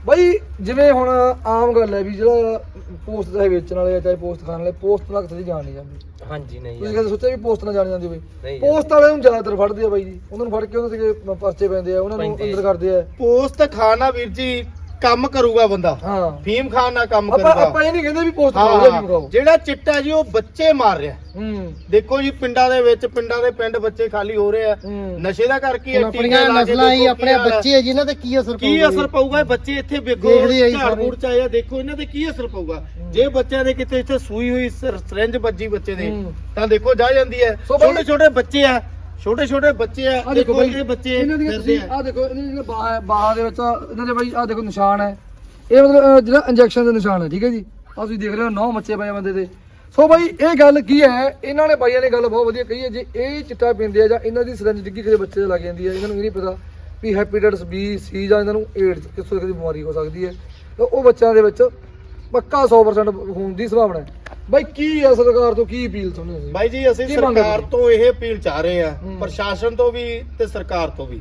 ਬਾਈ ਜਿਵੇਂ ਹੁਣ ਆਮ ਗੱਲ ਹੈ ਵੀ ਜਿਹੜਾ ਪੋਸਟ ਚਾਹੇ ਵੇਚਣ ਵਾਲੇ ਆ ਚਾਹੇ ਪੋਸਟ ਖਾਣ ਵਾਲੇ ਪੋਸਟ ਨਾਲ ਦੀ ਜਾਣ ਨਹੀਂ ਜਾਂਦੀ। ਹਾਂਜੀ ਨਹੀਂ ਤੁਸੀਂ ਯਾਰ, ਕਦੇ ਸੋਚਿਆ ਵੀ ਪੋਸਟ ਨਾਲ ਜਾਣੀ ਜਾਂਦੀ ਹੋਵੇ? ਨਹੀਂ ਪੋਸਟ ਵਾਲੇ ਨੂੰ ਜ਼ਿਆਦਾਤਰ ਫੜਦੇ ਆ ਬਾਈ ਜੀ। ਉਹਨਾਂ ਨੂੰ ਫੜ ਕੇ ਉਹਨਾਂ ਦੇ ਪਰਚੇ ਪੈਂਦੇ ਆ ਉਹਨਾਂ ਨੂੰ ਪੈਂਦੇ ਆ। ਅੰਦਰ ਕਰਦੇ ਆ। ਪੋਸਟ ਖਾਣਾ ਵੀਰ ਜੀ ਕੰਮ ਕਰੂਗਾ ਬੰਦਾ। ਹਾਂ। ਫੀਮ ਖਾਣ ਨਾਲ ਕੰਮ ਆਪਾਂ ਆਪਾਂ ਇਹ ਨਹੀਂ ਕਹਿੰਦੇ ਵੀ ਪੋਸਟ ਖਾਓ ਜਾਂ ਜਿਹੜਾ ਚਿੱਟਾ ਜੀ ਉਹ ਬੱਚੇ ਮਾਰ ਰਿਹਾ। ਹੂੰ। ਦੇਖੋ ਜੀ ਪਿੰਡਾਂ ਦੇ ਵਿੱਚ ਪਿੰਡਾਂ ਦੇ ਪਿੰਡ ਬੱਚੇ ਖਾਲੀ ਹੋ ਰਹੇ ਆ। ਹੂੰ। ਨਸ਼ੇ ਦਾ ਕਰਕੇ ਇਹ ਟੀਕੇ ਆਪਣੀਆਂ ਲਾ ਕੇ ਨਸਲਾਂ ਹੀ ਦੇਖੋ ਆਪਣੇ ਕੀ ਹਾਲ ਆ। ਬੱਚੇ ਆ ਜਿਨ੍ਹਾਂ ਤੇ ਕੀ ਅਸਰ ਕੀ ਪਊਗਾ ਅਸਰ? ਪਊਗਾ ਇਹ ਬੱਚੇ ਇੱਥੇ ਵੇਖੋ ਦੇਖਦੇ ਆ ਜੀ ਝਾੜ ਸਾਰੇ। ਮੂੜ ਚ ਆਏ ਆ ਦੇਖੋ ਇਹਨਾਂ ਤੇ ਕੀ ਅਸਰ ਪਊਗਾ। ਜੇ ਬੱਚਿਆਂ ਦੇ ਕਿਤੇ ਇੱਥੇ ਸੂਈ ਹੋਈ ਸਰੰਜ ਵੱਜੀ ਬੱਚੇ ਦੇ ਹੂੰ। ਤਾਂ ਦੇਖੋ ਜਾ ਜਾਂਦੀ ਹੈ। ਸੋ ਬਾਈ- ਛੋਟੇ ਛੋਟੇ ਬੱਚੇ ਆ ਛੋਟੇ ਛੋਟੇ ਬੱਚੇ ਆ ਦੇਖੋ ਦੇਖੋ ਬਾਈ ਇਹ ਬੱਚੇ ਇਹਨਾਂ ਦੀਆਂ ਫਿਰਦੇ ਤੁਸੀਂ ਆ। ਆ ਦੇਖੋ ਇਹਨਾਂ ਦੀਆਂ ਬਾਹਾਂ ਬਾਹਾਂ ਦੇ ਵਿੱਚ ਇਹਨਾਂ ਦੇ ਬਾਈ ਆ ਦੇਖੋ ਨਿਸ਼ਾਨ ਹੈ। ਇਹ ਮਤਲਬ ਅਹ, ਜਿਹੜਾ ਇੰਜੈਕਸ਼ਨ ਦੇ ਨਿਸ਼ਾਨ ਹੈ ਠੀਕ ਹੈ ਜੀ? ਆ ਤੁਸੀਂ ਦੇਖ ਰਹੇ ਹੋ ਨੌ ਮੱਚੇ ਪਏ ਆ ਬੰਦੇ ਦੇ। ਸੋ ਬਾਈ ਇਹ ਗੱਲ ਕੀ ਹੈ? ਇਹਨਾਂ ਨੇ ਬਾਈਆਂ ਨੇ ਗੱਲ ਬਹੁਤ ਵਧੀਆ ਕਹੀ ਹੈ ਜੇ ਇਹ ਚਿੱਟਾ ਪੀਂਦੇ ਆ ਜਾਂ ਇਹਨਾਂ ਦੀ ਸਰੰਜ ਡਿੱਗੀ ਕਿਸੇ ਬੱਚੇ ਤੇ ਲੱਗ ਜਾਂਦੀ ਹੈ ਇਹਨਾਂ ਨੂੰ ਇਹ ਨਹੀਂ ਪਤਾ ਵੀ ਹੈਪੇਟਾਈਟਸ ਬੀ ਸੀ ਜਾਂ ਇਹਨਾਂ ਨੂੰ ਏਡਸ ਕਿਸੇ ਕਿਸੇ ਦੀ ਬਿਮਾਰੀ ਹੋ ਸਕਦੀ ਹੈ। ਤਾਂ ਉਹ ਬੱਚਿਆਂ ਦੇ ਵਿੱਚ ਪੱਕਾ 100% ਹੋਣ ਦੀ ਸੰਭਾਵਨਾ ਹੈ। ਬਾਈ ਕੀ ਹੈ ਸਰਕਾਰ ਤੋਂ ਕੀ ਅਪੀਲ ਤੁਹਾਨੂੰ ਜੀ? ਬਾਈ ਜੀ ਅਸੀਂ ਕੀ ਮੰਗ ਹੈ ਸਰਕਾਰ? ਤੋਂ ਇਹ ਅਪੀਲ ਚਾਹ ਰਹੇ ਆ ਹੂੰ। ਪ੍ਰਸ਼ਾਸਨ ਤੋਂ ਵੀ ਤੇ ਸਰਕਾਰ ਤੋਂ ਵੀ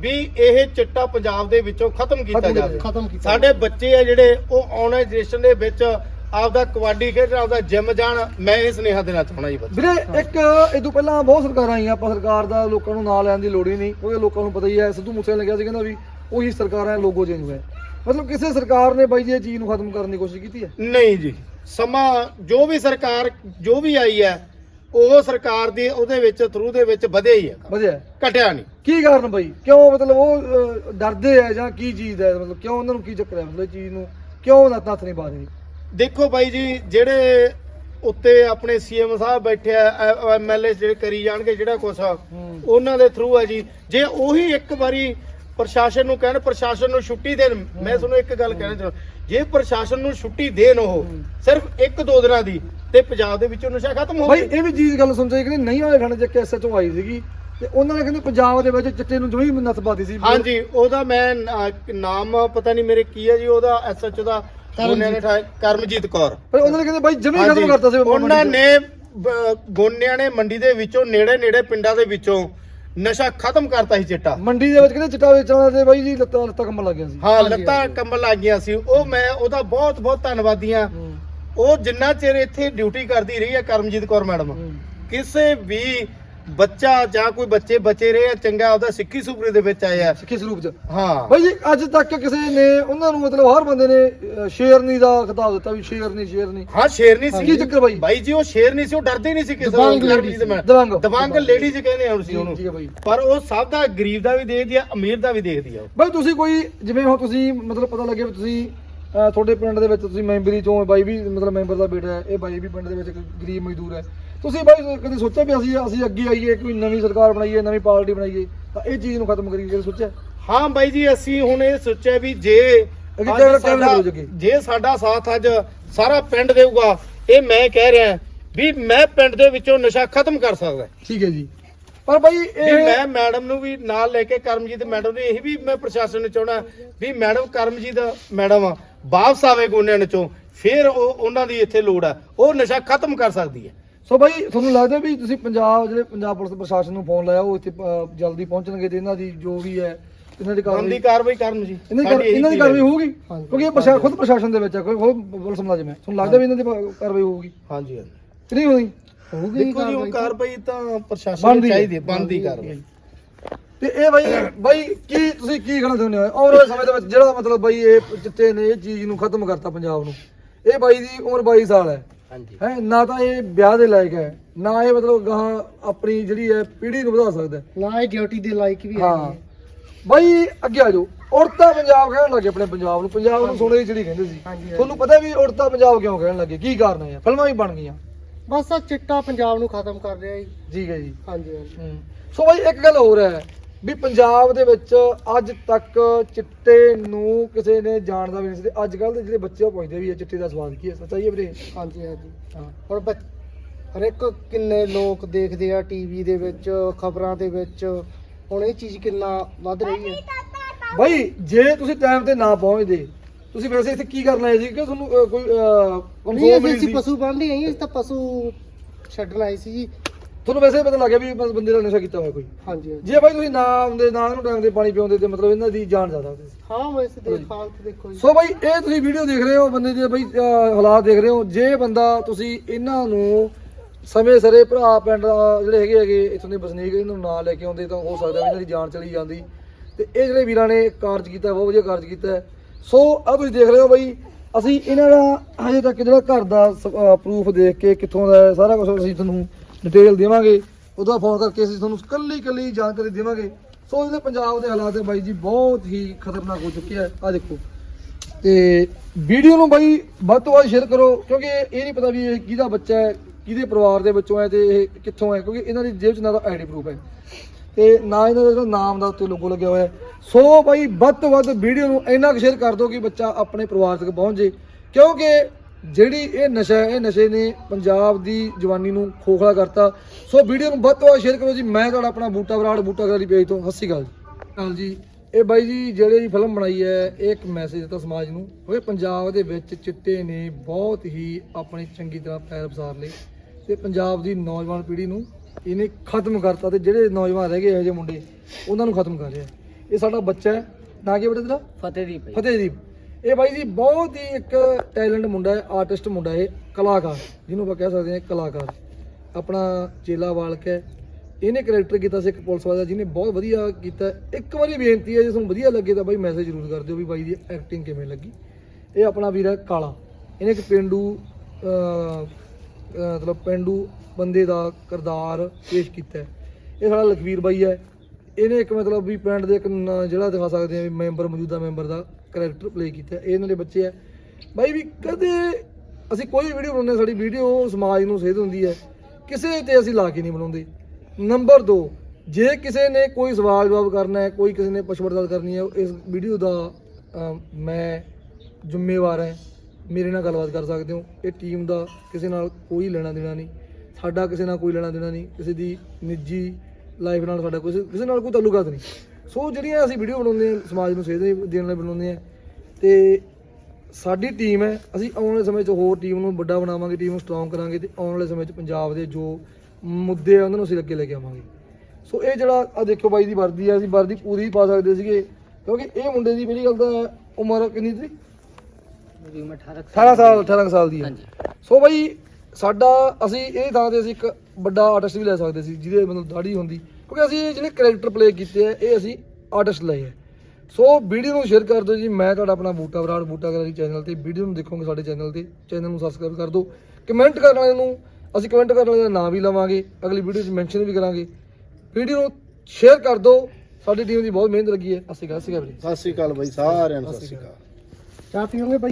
ਵੀ ਇਹ ਚਿੱਟਾ ਪੰਜਾਬ ਦੇ ਵਿੱਚੋਂ ਖਤਮ ਕੀਤਾ ਖਤਮ ਜਾਵੇ ਕੀਤਾ ਖਤਮ ਕੀਤਾ ਸਾਡੇ ਬੱਚੇ ਆ ਜਿਹੜੇ ਉਹ ਆਉਣ ਜਨਰੇਸ਼ਨ ਦੇ ਵਿੱਚ ਆਪਦਾ ਕਬੱਡੀ ਖੇਡ ਆਪਦਾ ਜਿਮ ਜਾਣ ਮੈਂ ਇਹ ਸੁਨੇਹਾ ਦੇਣਾ ਚਾਹਣਾ ਜੀ ਬੱਚੇ ਵੀਰੇ ਇੱਕ ਇਹ ਤੋਂ ਪਹਿਲਾਂ ਬਹੁਤ ਸਰਕਾਰਾਂ ਆਈਆਂ ਆਪਾਂ ਸਰਕਾਰ ਦਾ ਲੋਕਾਂ ਨੂੰ ਨਾਂ ਲੈਣ ਦੀ ਲੋੜ ਹੀ ਨਹੀਂ ਕਿਉਂਕਿ ਲੋਕਾਂ ਨੂੰ ਪਤਾ ਹੀ ਹੈ ਸਿੱਧੂ ਮੂਸੇ ਲੱਗਿਆ ਸੀ ਕਹਿੰਦਾ ਵੀ ਉਹੀ ਸਰਕਾਰਾਂ ਲੋਗੋ ਚੇਂਜ ਹੋਇਆ ਮਤਲਬ ਕਿਸੇ ਸਰਕਾਰ ਨੇ ਬਾਈ ਜੀ ਇਹ ਚੀਜ਼ ਨੂੰ ਖਤਮ ਕਰਨ ਦੀ ਕੋਸ਼ਿਸ਼ ਕੀਤੀ ਹੈ? ਨਹੀਂ ਜੀ। ਸਮਾਂ ਜੋ ਵੀ ਸਰਕਾਰ ਜੋ ਵੀ ਆਈ ਹੈ ਉਹ ਸਰਕਾਰ ਦੀ ਉਹਦੇ ਵਿੱਚ ਥਰੂ ਦੇ ਵਿੱਚ ਵਧਿਆ ਹੀ ਹੈ। ਵਧੀਆ ਘਟਿਆ ਨਹੀਂ। ਕੀ ਕਾਰਨ ਬਾਈ? ਕਿਉਂ ਮਤਲਬ ਉਹ ਅਹ, ਡਰਦੇ ਆ ਜਾਂ ਕੀ ਚੀਜ਼ ਹੈ? ਮਤਲਬ ਕਿਉਂ ਉਹਨਾਂ ਨੂੰ ਕੀ ਚੱਕਰ ਹੈ? ਮਤਲਬ ਇਹ ਚੀਜ਼ ਨੂੰ ਕਿਉਂ ਨੱਥ ਹੱਥ ਨਹੀਂ ਪਾ ਰਹੇ? ਦੇਖੋ ਬਾਈ ਜੀ ਜਿਹੜੇ ਉੱਤੇ ਆਪਣੇ ਸੀਐਮ ਸਾਹਿਬ ਬੈਠੇ ਆ ਐਮਐਲਏ ਜਿਹੜੇ ਕਰੀ ਜਾਣਗੇ ਜਿਹੜਾ ਕੁਛ ਆ, ਹੂੰ। ਉਹਨਾਂ ਦੇ ਥਰੂ ਹੈ ਜੀ। ਜੇ ਉਹੀ ਇੱਕ ਵਾਰੀ ਪ੍ਰਸ਼ਾਸਨ ਨੂੰ ਕਹਿਣ ਪ੍ਰਸ਼ਾਸਨ ਨੂੰ ਛੁੱਟੀ ਦੇਣ। ਮੈਂ ਤੁਹਾਨੂੰ ਇੱਕ ਗੱਲ ਕਹਿਣਾ ਚਾਹੁੰਦਾ। ਜੇ ਪ੍ਰਸ਼ਾਸਨ ਨੂੰ ਛੁੱਟੀ ਦੇਣ ਉਹ ਸਿਰਫ ਇੱਕ ਦੋ ਦਿਨਾਂ ਦੀ ਤੇ ਪੰਜਾਬ ਦੇ ਵਿੱਚੋਂ ਨਸ਼ਾ ਖਤਮ ਹੋ ਗਿਆ ਇਹ ਵੀ ਚੀਜ਼ ਗੱਲ ਚਾਹੀ ਕਿ ਨਹੀਂ ਵਾਲੇ ਥਾਣੇ ਚ ਐਸਐਚਓ ਆਈ ਸੀਗੀ ਤੇ ਉਹਨਾਂ ਨੇ ਕਹਿੰਦੇ ਪੰਜਾਬ ਦੇ ਵਿੱਚ ਚਿੱਟੇ ਨੂੰ ਜਮੀ ਪਾਤੀ ਸੀ। ਹਾਂਜੀ ਉਹਦਾ ਮੈਂ ਨਾ- ਨਾਮ ਪਤਾ ਨਹੀਂ ਮੇਰੇ ਕੀ ਹੈ ਜੀ ਉਹਦਾ ਐਸਐਚ ਦਾ ਗੋਨਿਆਂ ਨੇ ਠਾ- ਕਰਮਜੀਤ ਕੌਰ। ਪਰ ਉਹਨਾਂ ਨੇ ਕਹਿੰਦੇ ਬਾਈ ਜਮੀ ਹਾਂਜੀ, ਖਤਮ ਕਰਤਾ ਸੀ ਉਹਨਾਂ ਨੇ ਬ- ਗੋਨਿਆਂ ਨੇ ਮੰਡੀ ਦੇ ਵਿੱਚੋਂ ਨੇੜੇ ਨੇੜੇ ਪਿੰਡਾਂ ਦੇ ਵਿੱਚੋਂ ਨਸ਼ਾ ਖਤਮ ਕਰਤਾ ਸੀ ਚਿੱਟਾ। ਮੰਡੀ ਦੇ ਵਿੱਚ ਕਹਿੰਦੇ ਚਿੱਟਾ ਵੇਚਣ ਤੇ ਬਾਈ ਜੀ ਲੱਤਾਂ ਲੱਤਾਂ ਕੰਮਣ ਲੱਗ ਸੀ। ਹਾਂ ਲੱਤਾਂ ਕੰਬਲ ਲੱਗ ਗਈਆਂ ਸੀ। ਉਹ ਮੈਂ ਉਹਦਾ ਬਹੁਤ ਬਹੁਤ ਧੰਨਵਾਦੀ ਆ ਉਹ ਜਿੰਨਾ ਚਿਰ ਇੱਥੇ ਡਿਊਟੀ ਕਰਦੀ ਰਹੀ ਹੈ ਕਰਮਜੀਤ ਕੌਰ ਮੈਡਮ। ਕਿਸੇ ਵੀ ਬੱਚਾ ਜਾਂ ਕੋਈ ਬੱਚੇ ਬਚੇ ਰਹੇ ਆ ਚੰਗਾ ਉਹਦਾ ਸਿੱਖੀ ਸੁਪਰੇ ਦੇ ਵਿੱਚ ਆਇਆ। ਸਿੱਖੀ ਸਰੂਪ ਚ? ਹਾਂ। ਬਾਈ ਜੀ ਅੱਜ ਤੱਕ ਕਿਸੇ ਨੇ ਉਹਨਾਂ ਨੂੰ ਮਤਲਬ ਹਰ ਬੰਦੇ ਨੇ ਅਹ, ਸ਼ੇਰਨੀ ਦਾ ਖਿਤਾਬ ਦਿੱਤਾ ਵੀ ਸ਼ੇਰਨੀ ਸ਼ੇਰਨੀ। ਹਾਂ ਸ਼ੇਰਨੀ ਸੀ ਕੀ ਚੱਕਰ ਬਾਈ? ਬਾਈ ਜੀ ਉਹ ਸ਼ੇਰ ਨਹੀਂ ਸੀ ਉਹ ਡਰਦੇ ਨਹੀਂ ਸੀ ਕਿਸੇ ਸੀ। ਦਬੰਗ। ਦਬੰਗ ਲੇਡੀ ਜੀ ਕਹਿੰਦੇ ਆ ਸੀ ਉਹਨੂੰ। ਠੀਕ ਹੈ ਬਾਈ। ਪਰ ਉਹ ਸਭ ਦਾ ਗਰੀਬ ਦਾ ਵੀ ਦੇਖਦੀ ਆ ਅਮੀਰ ਦਾ ਵੀ ਦੇਖਦੀ ਆ ਉਹ। ਬਾਈ ਤੁਸੀਂ ਕੋਈ ਜਿਵੇਂ ਹੁਣ ਤੁਸੀਂ ਮਤਲਬ ਪਤਾ ਲੱਗਿਆ ਵੀ ਤੁਸੀਂ ਅਹ, ਤੁਹਾਡੇ ਪਿੰਡ ਦੇ ਵਿੱਚ ਤੁਸੀਂ ਮੈਂਬਰੀ ਚੋਂ ਬਾਈ ਵੀ ਮਤਲਬ ਮੈਂਬਰ ਦਾ ਬੇਟਾ ਹੈ ਇਹ ਬਾਈ ਵੀ ਪਿੰਡ ਦੇ ਵਿੱਚ ਇੱਕ ਗਰੀਬ ਮਜ਼ਦੂਰ ਹੈ। ਤੁਸੀਂ ਬਾਈ ਕਦੇ ਸੋਚਿਆ ਵੀ ਅਸੀਂ ਅਸੀਂ ਅੱਗੇ ਆਈਏ ਕੋਈ ਨਵੀਂ ਸਰਕਾਰ ਬਣਾਈਏ ਨਵੀਂ ਪਾਰਟੀ ਬਣਾਈਏ ਤਾਂ ਇਹ ਚੀਜ਼ ਨੂੰ ਖਤਮ ਕਰੀਏ ਕਦੇ ਸੋਚਿਆ? ਹਾਂ ਬਾਈ ਜੀ ਅਸੀਂ ਹੁਣ ਇਹ ਸੋਚਿਆ ਵੀ ਜੇ ਅੱਜ ਸਾਡਾ-? ਜੇ ਸਾਡਾ ਸਾਥ ਅੱਜ ਸਾਰਾ ਪਿੰਡ ਦੇਊਗਾ ਇਹ ਮੈਂ ਕਹਿ ਰਿਹਾ ਵੀ ਮੈਂ ਪਿੰਡ ਦੇ ਵਿੱਚੋਂ ਨਸ਼ਾ ਖਤਮ ਕਰ ਸਕਦਾ। ਠੀਕ ਹੈ ਜੀ। ਪਰ ਬਾਈ ਇਹ ਮੈਂ ਮੈਡਮ ਨੂੰ ਵੀ ਨਾਲ ਲੈ ਕੇ ਕਰਮਜੀਤ ਮੈਡਮ ਨੂੰ ਇਹ ਵੀ ਮੈਂ ਪ੍ਰਸ਼ਾਸਨ ਨੂੰ ਚਾਹਣਾ ਵੀ ਮੈਡਮ ਕਰਮਜੀਤ ਮੈਡਮ ਵਾਪਸ ਆਵੇ ਗੋਨਿਆਂ ਚੋਂ ਫਿਰ ਉਹ ਉਹਨਾਂ ਦੀ ਇੱਥੇ ਲੋੜ ਹੈ ਉਹ ਨਸ਼ਾ ਖਤਮ ਕਰ ਸਕਦੀ ਹੈ। ਸੋ ਬਾਈ ਤੁਹਾਨੂੰ ਲੱਗਦਾ ਵੀ ਤੁਸੀਂ ਪੰਜਾਬ ਜਿਹੜੇ ਪੰਜਾਬ ਪੁਲਿਸ ਪ੍ਰਸ਼ਾਸਨ ਨੂੰ ਫੋਨ ਲਾਇਆ ਉਹ ਇੱਥੇ ਅਹ, ਜਲਦੀ ਪਹੁੰਚਣਗੇ ਤੇ ਇਹਨਾਂ ਦੀ ਜੋ ਵੀ ਹੈ ਇਹਨਾਂ ਦੀ ਕਾਰਵਾਈ ਕਾਰਵਾਈ ਕਰਨ ਜੀ। ਇਹਨਾਂ ਦੀ ਸਾਡੀ ਕਾਰ- ਇਹੀ ਇਹਨਾਂ ਦੀ ਅਪੀਲ ਹੈ। ਕਾਰਵਾਈ ਹੋਊਗੀ? ਹਾਂਜੀ। ਕਿਉਂਕਿ ਇਹ ਪ੍ਰਸ਼ਾ- ਖੁਦ ਪ੍ਰਸ਼ਾਸਨ ਦੇ ਵਿੱਚ ਹੈ ਕੋਈ ਖੁਦ ਪੁਲਿਸ ਮੁਲਾਜ਼ਮ ਹੈ। ਤੁਹਾਨੂੰ ਲੱਗਦਾ ਵੀ ਇਹਨਾਂ ਦੀ ਪ- ਕਾਰਵਾਈ ਹੋਊਗੀ? ਹਾਂਜੀ ਹਾਂਜੀ। ਕਿ ਨਹੀਂ ਹੋਣੀ? ਹੋਊਗੀ ਦੇਖੋ ਜੀ ਉਹ ਕਾਰਵਾਈ। ਕਾਰਵਾਈ ਤਾਂ ਪ੍ਰਸ਼ਾਸਨ ਬਣਦੀ ਨੂੰ ਹੈ। ਚਾਹੀਦੀ ਹੈ ਬਣਦੀ ਕਾਰਵਾਈ। ਤੇ ਇਹ ਬਾਈ ਬਾਈ ਕੀ ਤੁਸੀਂ ਕੀ ਕਹਿਣਾ ਚਾਹੁੰਦੇ ਹੋ? ਆਉਣ ਵਾਲੇ ਸਮੇਂ ਦੇ ਵਿੱਚ ਜਿਹੜਾ ਮਤਲਬ ਬਾਈ ਇਹ ਚਿੱਟੇ ਨੇ ਇਹ ਚੀਜ਼ ਨੂੰ ਖਤਮ ਕਰਤਾ ਪੰਜਾਬ ਨੂੰ। ਇਹ ਬਾਈ ਦੀ ਉਮਰ 22 ਸਾਲ ਹੈ। ਹਾਂਜੀ। ਹੈ ਨਾ ਤਾਂ ਇਹ ਵਿਆਹ ਦੇ ਲਾਇਕ ਹੈ ਨਾ ਇਹ ਮਤਲਬ ਗਾਹਾਂ ਆਪਣੀ ਜਿਹੜੀ ਹੈ ਪੀੜ੍ਹੀ ਨੂੰ ਵਧਾ ਸਕਦਾ ਹੈ। ਨਾ ਇਹ ਡਿਊਟੀ ਦੇ ਲਾਇਕ ਵੀ ਹਾਂ। ਹੈ ਬਾਈ ਅੱਗੇ ਆ ਜਾਓ। ਔਰਤਾਂ ਪੰਜਾਬ ਕਹਿਣ ਲੱਗੇ ਆਪਣੇ ਪੰਜਾਬ ਨੂੰ। ਪੰਜਾਬ ਨੂੰ ਸੋਨੇ ਦੀ ਚਿੜੀ ਕਹਿੰਦੇ ਸੀ। ਹਾਂਜੀ, ਤੁਹਾਨੂੰ ਪਤਾ ਵੀ ਔਰਤਾਂ ਪੰਜਾਬ ਕਿਉਂ ਕਹਿਣ ਲੱਗੇ? ਕੀ ਕਾਰਨ ਹੈ? ਫਿਲਮਾਂ ਵੀ ਬਣ ਗਈਆਂ। ਬਸ ਆ ਚਿੱਟਾ ਪੰਜਾਬ ਨੂੰ ਖਤਮ ਕਰ ਰਿਹਾ ਜੀ। ਠੀਕ ਹੈ ਜੀ। ਹਾਂਜੀ ਹਾਂਜੀ। ਸੋ ਬਾਈ ਇੱਕ ਗੱਲ ਹੋਰ ਹੈ। ਵੀ ਪੰਜਾਬ ਦੇ ਵਿੱਚ ਅੱਜ ਤੱਕ ਚਿੱਟੇ ਨੂੰ ਕਿਸੇ ਨੇ ਜਾਣਦਾ ਵੀ ਨਹੀਂ ਸੀ ਅੱਜ ਕੱਲ ਦੇ ਜਿਹੜੇ ਬੱਚੇ ਉਹ ਪੁੱਛਦੇ ਵੀ ਆ ਚਿੱਟੇ ਦਾ ਸਵਾਦ ਕੀ ਹੈ ਸੱਚਾਈ ਹੈ ਵੀਰੇ? ਹਾਂਜੀ ਹਾਂਜੀ। ਹਾਂ। ਹੁਣ ਬੱਚ ਹਰ ਇੱਕ ਕਿੰਨੇ ਲੋਕ ਦੇਖਦੇ ਆ ਟੀਵੀ ਦੇ ਵਿੱਚ ਖਬਰਾਂ ਦੇ ਵਿੱਚ ਹੁਣ ਇਹ ਚੀਜ਼ ਕਿੰਨਾ ਵੱਧ ਰਹੀ ਹੈ? ਬਾਈ ਜੇ ਤੁਸੀਂ ਟਾਈਮ ਤੇ ਨਾ ਪਹੁੰਚਦੇ ਤੁਸੀਂ ਵੈਸੇ ਇੱਥੇ ਕੀ ਕਰਨ ਆਏ ਸੀ? ਕਿ ਤੁਹਾਨੂੰ ਅਹ, ਕੋਈ ਅਹ, ਨਹੀਂ confirm ਅਸੀਂ ਸੀ? ਪਸ਼ੂ ਬੰਨ੍ਹਦੇ ਆਈ ਅਸੀਂ ਤਾਂ ਪਸ਼ੂ ਛੱਡਣ ਆਏ ਸੀ ਜੀ। ਤੁਹਾਨੂੰ ਵੈਸੇ ਪਤਾ ਲੱਗਿਆ ਵੀ ਬੰਦੇ ਦਾ ਨਸ਼ਾ ਕੀਤਾ ਹੋਇਆ ਕੋਈ? ਹਾਂਜੀ ਹਾਂਜੀ। ਜੇ ਬਾਈ ਤੁਸੀਂ ਨਾ ਆਉਂਦੇ ਨਾ ਇਹਨੂੰ ਟਾਈਮ ਤੇ ਪਾਣੀ ਪਿਆਉਂਦੇ ਤੇ ਮਤਲਬ ਇਹਨਾਂ ਦੀ ਜਾਨ ਜ਼ਿਆਦਾ ਹੁੰਦੀ ਸੀ। ਹਾਂ ਵੈਸੇ ਦੇਖ ਹਾਲਤ ਦੇਖੋ ਜੀ। ਸੋ ਬਾਈ ਇਹ ਤੁਸੀਂ ਵੀਡੀਓ ਦੇਖ ਰਹੇ ਹੋ ਬੰਦੇ ਦੇ ਬਾਈ ਅਹ, ਹਾਲਾਤ ਦੇਖ ਰਹੇ ਹੋ। ਜੇ ਬੰਦਾ ਤੁਸੀਂ ਇਹਨਾਂ ਨੂੰ ਸਮੇਂ ਸਰੇ ਭਰਾ ਪਿੰਡ ਦਾ ਜਿਹੜੇ ਹੈਗੇ ਹੈਗੇ ਇਥੋਂ ਦੇ ਵਸਨੀਕ ਇਹਨਾਂ ਨੂੰ ਨਾਲ ਲੈ ਕੇ ਆਉਂਦੇ ਤਾਂ ਹੋ ਸਕਦਾ ਵੀ ਇਹਨਾਂ ਦੀ ਜਾਨ ਚਲੀ ਜਾਂਦੀ। ਤੇ ਇਹ ਜਿਹੜੇ ਵੀਰਾਂ ਨੇ ਕਾਰਜ ਕੀਤਾ ਬਹੁਤ ਵਧੀਆ ਕਾਰਜ ਕੀਤਾ ਹੈ। ਸੋ ਆ ਤੁਸੀਂ ਦੇਖ ਰਹੇ ਹੋ ਬਾਈ ਅਸੀਂ ਇਹਨਾਂ ਦਾ ਹਜੇ ਤੱਕ ਜਿਹੜਾ ਘਰ ਦਾ ਪ੍ਰੂਫ ਦੇਖ ਕੇ ਕਿੱਥੋਂ ਦਾ ਹੈ, ਸਾਰਾ ਕੁਝ ਅਸੀਂ ਤੁਹਾਨੂੰ ਡਿਟੇਲ ਦੇਵਾਂਗੇ। ਉਹਦਾ ਫੋਨ ਕਰਕੇ ਅਸੀਂ ਤੁਹਾਨੂੰ ਕੱਲੀ ਕੱਲੀ ਜਾਣਕਾਰੀ ਦੇਵਾਂਗੇ। ਸੋ ਜਿਹੜੇ ਪੰਜਾਬ ਦੇ ਹਾਲਾਤ ਹੈ ਬਾਈ ਜੀ, ਬਹੁਤ ਹੀ ਖਤਰਨਾਕ ਹੋ ਚੁੱਕੇ ਆ। ਆ ਦੇਖੋ। ਤੇ ਵੀਡੀਓ ਨੂੰ ਬਾਈ ਵੱਧ ਤੋਂ ਵੱਧ ਸ਼ੇਅਰ ਕਰੋ, ਕਿਉਂਕਿ ਇਹ ਨਹੀਂ ਪਤਾ ਵੀ ਇਹ ਕਿਹਦਾ ਬੱਚਾ ਹੈ, ਕਿਹਦੇ ਪਰਿਵਾਰ ਦੇ ਵਿੱਚੋਂ ਹੈ ਤੇ ਇਹ ਕਿੱਥੋਂ ਹੈ, ਕਿਉਂਕਿ ਇਹਨਾਂ ਦੀ ਜੇਬ 'ਚ ਨਾ ਤਾਂ ਆਈਡੀ ਪ੍ਰੂਫ ਹੈ। ਤੇ ਨਾ ਇਹਨਾਂ ਦਾ ਜਿਹੜਾ ਨਾਮ ਦਾ ਉੱਤੇ ਲੋਗੋ ਲੱਗਿਆ ਹੋਇਆ ਸੋ ਬਾਈ ਵੱਧ ਤੋਂ ਵੱਧ ਵੀਡੀਓ ਨੂੰ ਇੰਨਾ ਕੁ ਸ਼ੇਅਰ ਕਰ ਦਿਓ ਕਿ ਬੱਚਾ ਆਪਣੇ ਪਰਿਵਾਰ ਤੱਕ ਪਹੁੰਚ। ਜੇ ਕਿਉਂਕਿ ਜਿਹੜੀ ਇਹ ਨਸ਼ਾ ਹੈ ਇਹ ਨਸ਼ੇ ਨੇ ਪੰਜਾਬ ਦੀ ਜਵਾਨੀ ਨੂੰ ਖੋਖਲਾ ਕਰਤਾ। ਸੋ ਵੀਡੀਓ ਨੂੰ ਵੱਧ ਤੋਂ ਵੱਧ ਸ਼ੇਅਰ ਕਰੋ ਜੀ। ਮੈਂ ਤੁਹਾਡਾ ਆਪਣਾ ਬੂਟਾ ਬਰਾੜ ਬੂਟਾ ਗਾਰੀ ਪੇਜ ਤੋਂ। ਸਤਿ ਸ਼੍ਰੀ ਅਕਾਲ ਜੀ। ਨਾਲ ਜੀ। ਇਹ ਬਾਈ ਜੀ ਜਿਹੜੇ ਦੀ ਫਿਲਮ ਬਣਾਈ ਹੈ ਇਹ ਇੱਕ ਮੈਸੇਜ ਦਿੱਤਾ ਸਮਾਜ ਨੂੰ। ਕਿਉਂਕਿ ਪੰਜਾਬ ਦੇ ਵਿੱਚ ਚਿੱਟੇ ਨੇ ਬਹੁਤ ਹੀ ਆਪਣੀ ਚੰਗੀ ਤਰ੍ਹਾਂ ਪੈਰ ਪਸਾਰ ਲਏ ਤੇ ਪੰਜਾਬ ਦੀ ਨੌਜਵਾਨ ਪੀੜ੍ਹੀ ਨੂੰ ਇਹਨੇ ਖਤਮ ਕਰਤਾ ਤੇ ਜਿਹੜੇ ਨੌਜਵਾਨ ਰਹਿ ਗਏ ਇਹੋ ਜਿਹੇ ਮੁੰਡੇ ਉਹਨਾਂ ਨੂੰ ਖਤਮ ਕਰ ਰਿਹਾ। ਇਹ ਸਾਡਾ ਬੱਚਾ ਹੈ। ਨਾ ਕਿ ਬੇਟਾ ਤੇਰਾ? ਫਤਿਹਦੀਪ ਜੀ। ਫਤਿਹਦੀਪ। ਇਹ ਬਾਈ ਜੀ ਬਹੁਤ ਹੀ ਇੱਕ ਟੈਲੈਂਟ ਮੁੰਡਾ ਹੈ, ਆਰਟਿਸਟ ਮੁੰਡਾ ਹੈ ਕਲਾਕਾਰ, ਜਿਹਨੂੰ ਆਪਾਂ ਕਹਿ ਸਕਦੇ ਹਾਂ ਕਲਾਕਾਰ। ਆਪਣਾ ਚੇਲਾ ਵਾਲਕ ਹੈ। ਇਹਨੇ ਕਰੈਕਟਰ ਕੀਤਾ ਸੀ ਇੱਕ ਪੁਲਿਸ ਵਾਲਾ, ਜਿਹਨੇ ਬਹੁਤ ਵਧੀਆ ਕੀਤਾ। ਇੱਕ ਵਾਰੀ ਬੇਨਤੀ ਹੈ, ਜੇ ਤੁਹਾਨੂੰ ਵਧੀਆ ਲੱਗੇ ਤਾਂ ਬਾਈ ਮੈਸੇਜ ਜ਼ਰੂਰ ਕਰ ਦਿਓ ਵੀ ਬਾਈ ਦੀ ਐਕਟਿੰਗ ਕਿਵੇਂ ਲੱਗੀ। ਇਹ ਆਪਣਾ ਵੀਰ ਹੈ ਕਾਲਾ। ਇਹਨੇ ਇੱਕ ਪਿੰਡੂ ਮਤਲਬ ਪਿੰਡੂ ਬੰਦੇ ਦਾ ਕਿਰਦਾਰ ਪੇਸ਼ ਕੀਤਾ ਇਹ ਸਾਡਾ ਲਖਵੀਰ ਬਾਈ ਹੈ। ਇਹਨੇ ਇੱਕ ਮਤਲਬ ਵੀ ਪਿੰਡ ਦੇ ਇੱਕ ਨ- ਜਿਹੜਾ ਦਿਖਾ ਸਕਦੇ ਆ ਵੀ ਮੈਂਬਰ ਮੌਜੂਦਾ ਮੈਂਬਰ ਦਾ ਕਰੈਕਟਰ ਪਲੇ ਕੀਤਾ ਇਹ ਇਹਨਾਂ ਦੇ ਬੱਚੇ ਆ। ਬਾਈ ਵੀ ਕਦੇ ਅਸੀਂ ਕੋਈ ਵੀਡੀਓ ਬਣਾਉਂਦੇ ਹਾਂ, ਸਾਡੀ ਵੀਡੀਓ ਸਮਾਜ ਨੂੰ ਸੇਧ ਹੁੰਦੀ ਹੈ ਕਿਸੇ ਤੇ ਅਸੀਂ ਲਾ ਕੇ ਨਹੀਂ ਬਣਾਉਂਦੇ। ਨੰਬਰ 2 ਜੇ ਕਿਸੇ ਨੇ ਕੋਈ ਸਵਾਲ ਜਵਾਬ ਕਰਨਾ ਹੈ ਕੋਈ ਕਿਸੇ ਨੇ ਪੁੱਛ ਪੜਤਾਲ ਕਰਨੀ ਹੈ ਇਸ ਵੀਡੀਓ ਦਾ ਮੈਂ ਜ਼ਿੰਮੇਵਾਰ ਹਾਂ। ਮੇਰੇ ਨਾਲ ਗੱਲਬਾਤ ਕਰ ਸਕਦੇ ਹੋ। ਇਹ ਟੀਮ ਦਾ ਕਿਸੇ ਨਾਲ ਕੋਈ ਲੈਣਾ ਦੇਣਾ ਨਹੀਂ। ਸਾਡਾ ਕਿਸੇ ਨਾਲ ਕੋਈ ਲੈਣਾ ਦੇਣਾ ਨਹੀਂ। ਕਿਸੇ ਦੀ ਨਿੱਜੀ ਲਾਈਫ ਨਾਲ ਸਾਡਾ ਕੋਈ ਕਿਸੇ ਨਾਲ ਕੋਈ ਤਾਲੁਕਾਤ ਨਹੀਂ। ਸੋ ਜਿਹੜੀਆਂ ਅਸੀਂ ਵੀਡੀਓ ਬਣਾਉਂਦੇ ਹਾਂ ਸਮਾਜ ਨੂੰ ਸੇਧ ਦੇਣ ਲਈ ਬਣਾਉਂਦੇ ਹਾਂ ਤੇ ਸਾਡੀ ਟੀਮ ਹੈ ਅਸੀਂ ਆਉਣ ਵਾਲੇ ਸਮੇਂ 'ਚ ਹੋਰ ਟੀਮ ਨੂੰ ਵੱਡਾ ਬਣਾਵਾਂਗੇ ਟੀਮ ਨੂੰ ਸਟਰੋਂਗ ਕਰਾਂਗੇ ਤੇ ਆਉਣ ਵਾਲੇ ਸਮੇਂ 'ਚ ਪੰਜਾਬ ਦੇ ਜੋ ਮੁੱਦੇ ਆ ਉਹਨਾਂ ਨੂੰ ਅਸੀਂ ਅੱਗੇ ਲੈ ਕੇ ਆਵਾਂਗੇ। ਸੋ ਇਹ ਜਿਹੜਾ ਆ ਦੇਖੋ ਬਾਈ ਦੀ ਵਰਦੀ ਆ ਅਸੀਂ ਵਰਦੀ ਪੂਰੀ ਪਾ ਸਕਦੇ ਸੀਗੇ ਕਿਉਂਕਿ ਇਹ ਮੁੰਡੇ ਦੀ ਮੇਰੀ ਗੱਲ ਤਾਂ ਉਮਰ ਕਿੰਨੀ ਸੀ? ਮੇਰੀ ਉਮਰ 18 18 ਸਾਲ 18 ਕੁ ਸਾਲ ਦੀ ਹੈ ਹਾਂਜੀ। ਸੋ ਬਾਈ ਸਾਡਾ ਅਸੀਂ ਇਹ ਥਾਂ ਤੇ ਅਸੀਂ ਇੱਕ ਵੱਡਾ ਆਰਟਿਸਟ ਵੀ ਲੈ ਸਕਦੇ ਸੀ ਜਿਹਦੇ ਮਤਲਬ ਦਾੜੀ ਹੁੰਦੀ। ਕਿਉਂਕਿ ਅਸੀਂ ਜਿਹੜੇ ਕਰੈਕਟਰ ਪਲੇ ਕੀਤੇ ਆ ਇਹ ਅਸੀਂ ਆਰਟਿਸਟ ਲਏ ਆ। ਸੋ ਵੀਡੀਓ ਨੂੰ ਸ਼ੇਅਰ ਕਰ ਦਿਓ ਜੀ। ਮੈਂ ਤੁਹਾਡਾ ਆਪਣਾ ਬੂਟਾ ਬਰਾੜ ਬੂਟਾ ਕਰਾਰੀ ਚੈਨਲ ਤੇ ਵੀਡੀਓ ਨੂੰ ਦੇਖੋਗੇ ਸਾਡੇ ਚੈਨਲ ਤੇ। ਚੈਨਲ ਨੂੰ ਸਬਸਕ੍ਰਾਈਬ ਕਰ ਦਿਓ। ਕਮੈਂਟ ਕਰਨ ਵਾਲੇ ਨੂੰ ਅਸੀਂ ਕਮੈਂਟ ਕਰਨ ਵਾਲੇ ਦਾ ਨਾਮ ਵੀ ਲਵਾਂਗੇ। ਅਗਲੀ ਵੀਡੀਓ 'ਚ ਮੈਂਸ਼ਨ ਵੀ ਕਰਾਂਗੇ। ਵੀਡੀਓ ਨੂੰ ਸ਼ੇਅਰ ਕਰ ਦਿਓ। ਸਾਡੀ ਟੀਮ ਦੀ ਬਹੁਤ ਮਿਹਨਤ ਲੱਗੀ ਹੈ। ਅਸੀਂ ਗੱਲ ਸੀ ਵੀਰੇ। ਸਤਿ ਸ਼੍ਰੀ ਅਕਾਲ ਬਾਈ ਸਾਰਿਆਂ ਨੂੰ ਸਤਿ ਸ਼੍ਰੀ ਅਕਾਲ। ਚਾਹ ਪੀਓਗੇ ਬਾਈ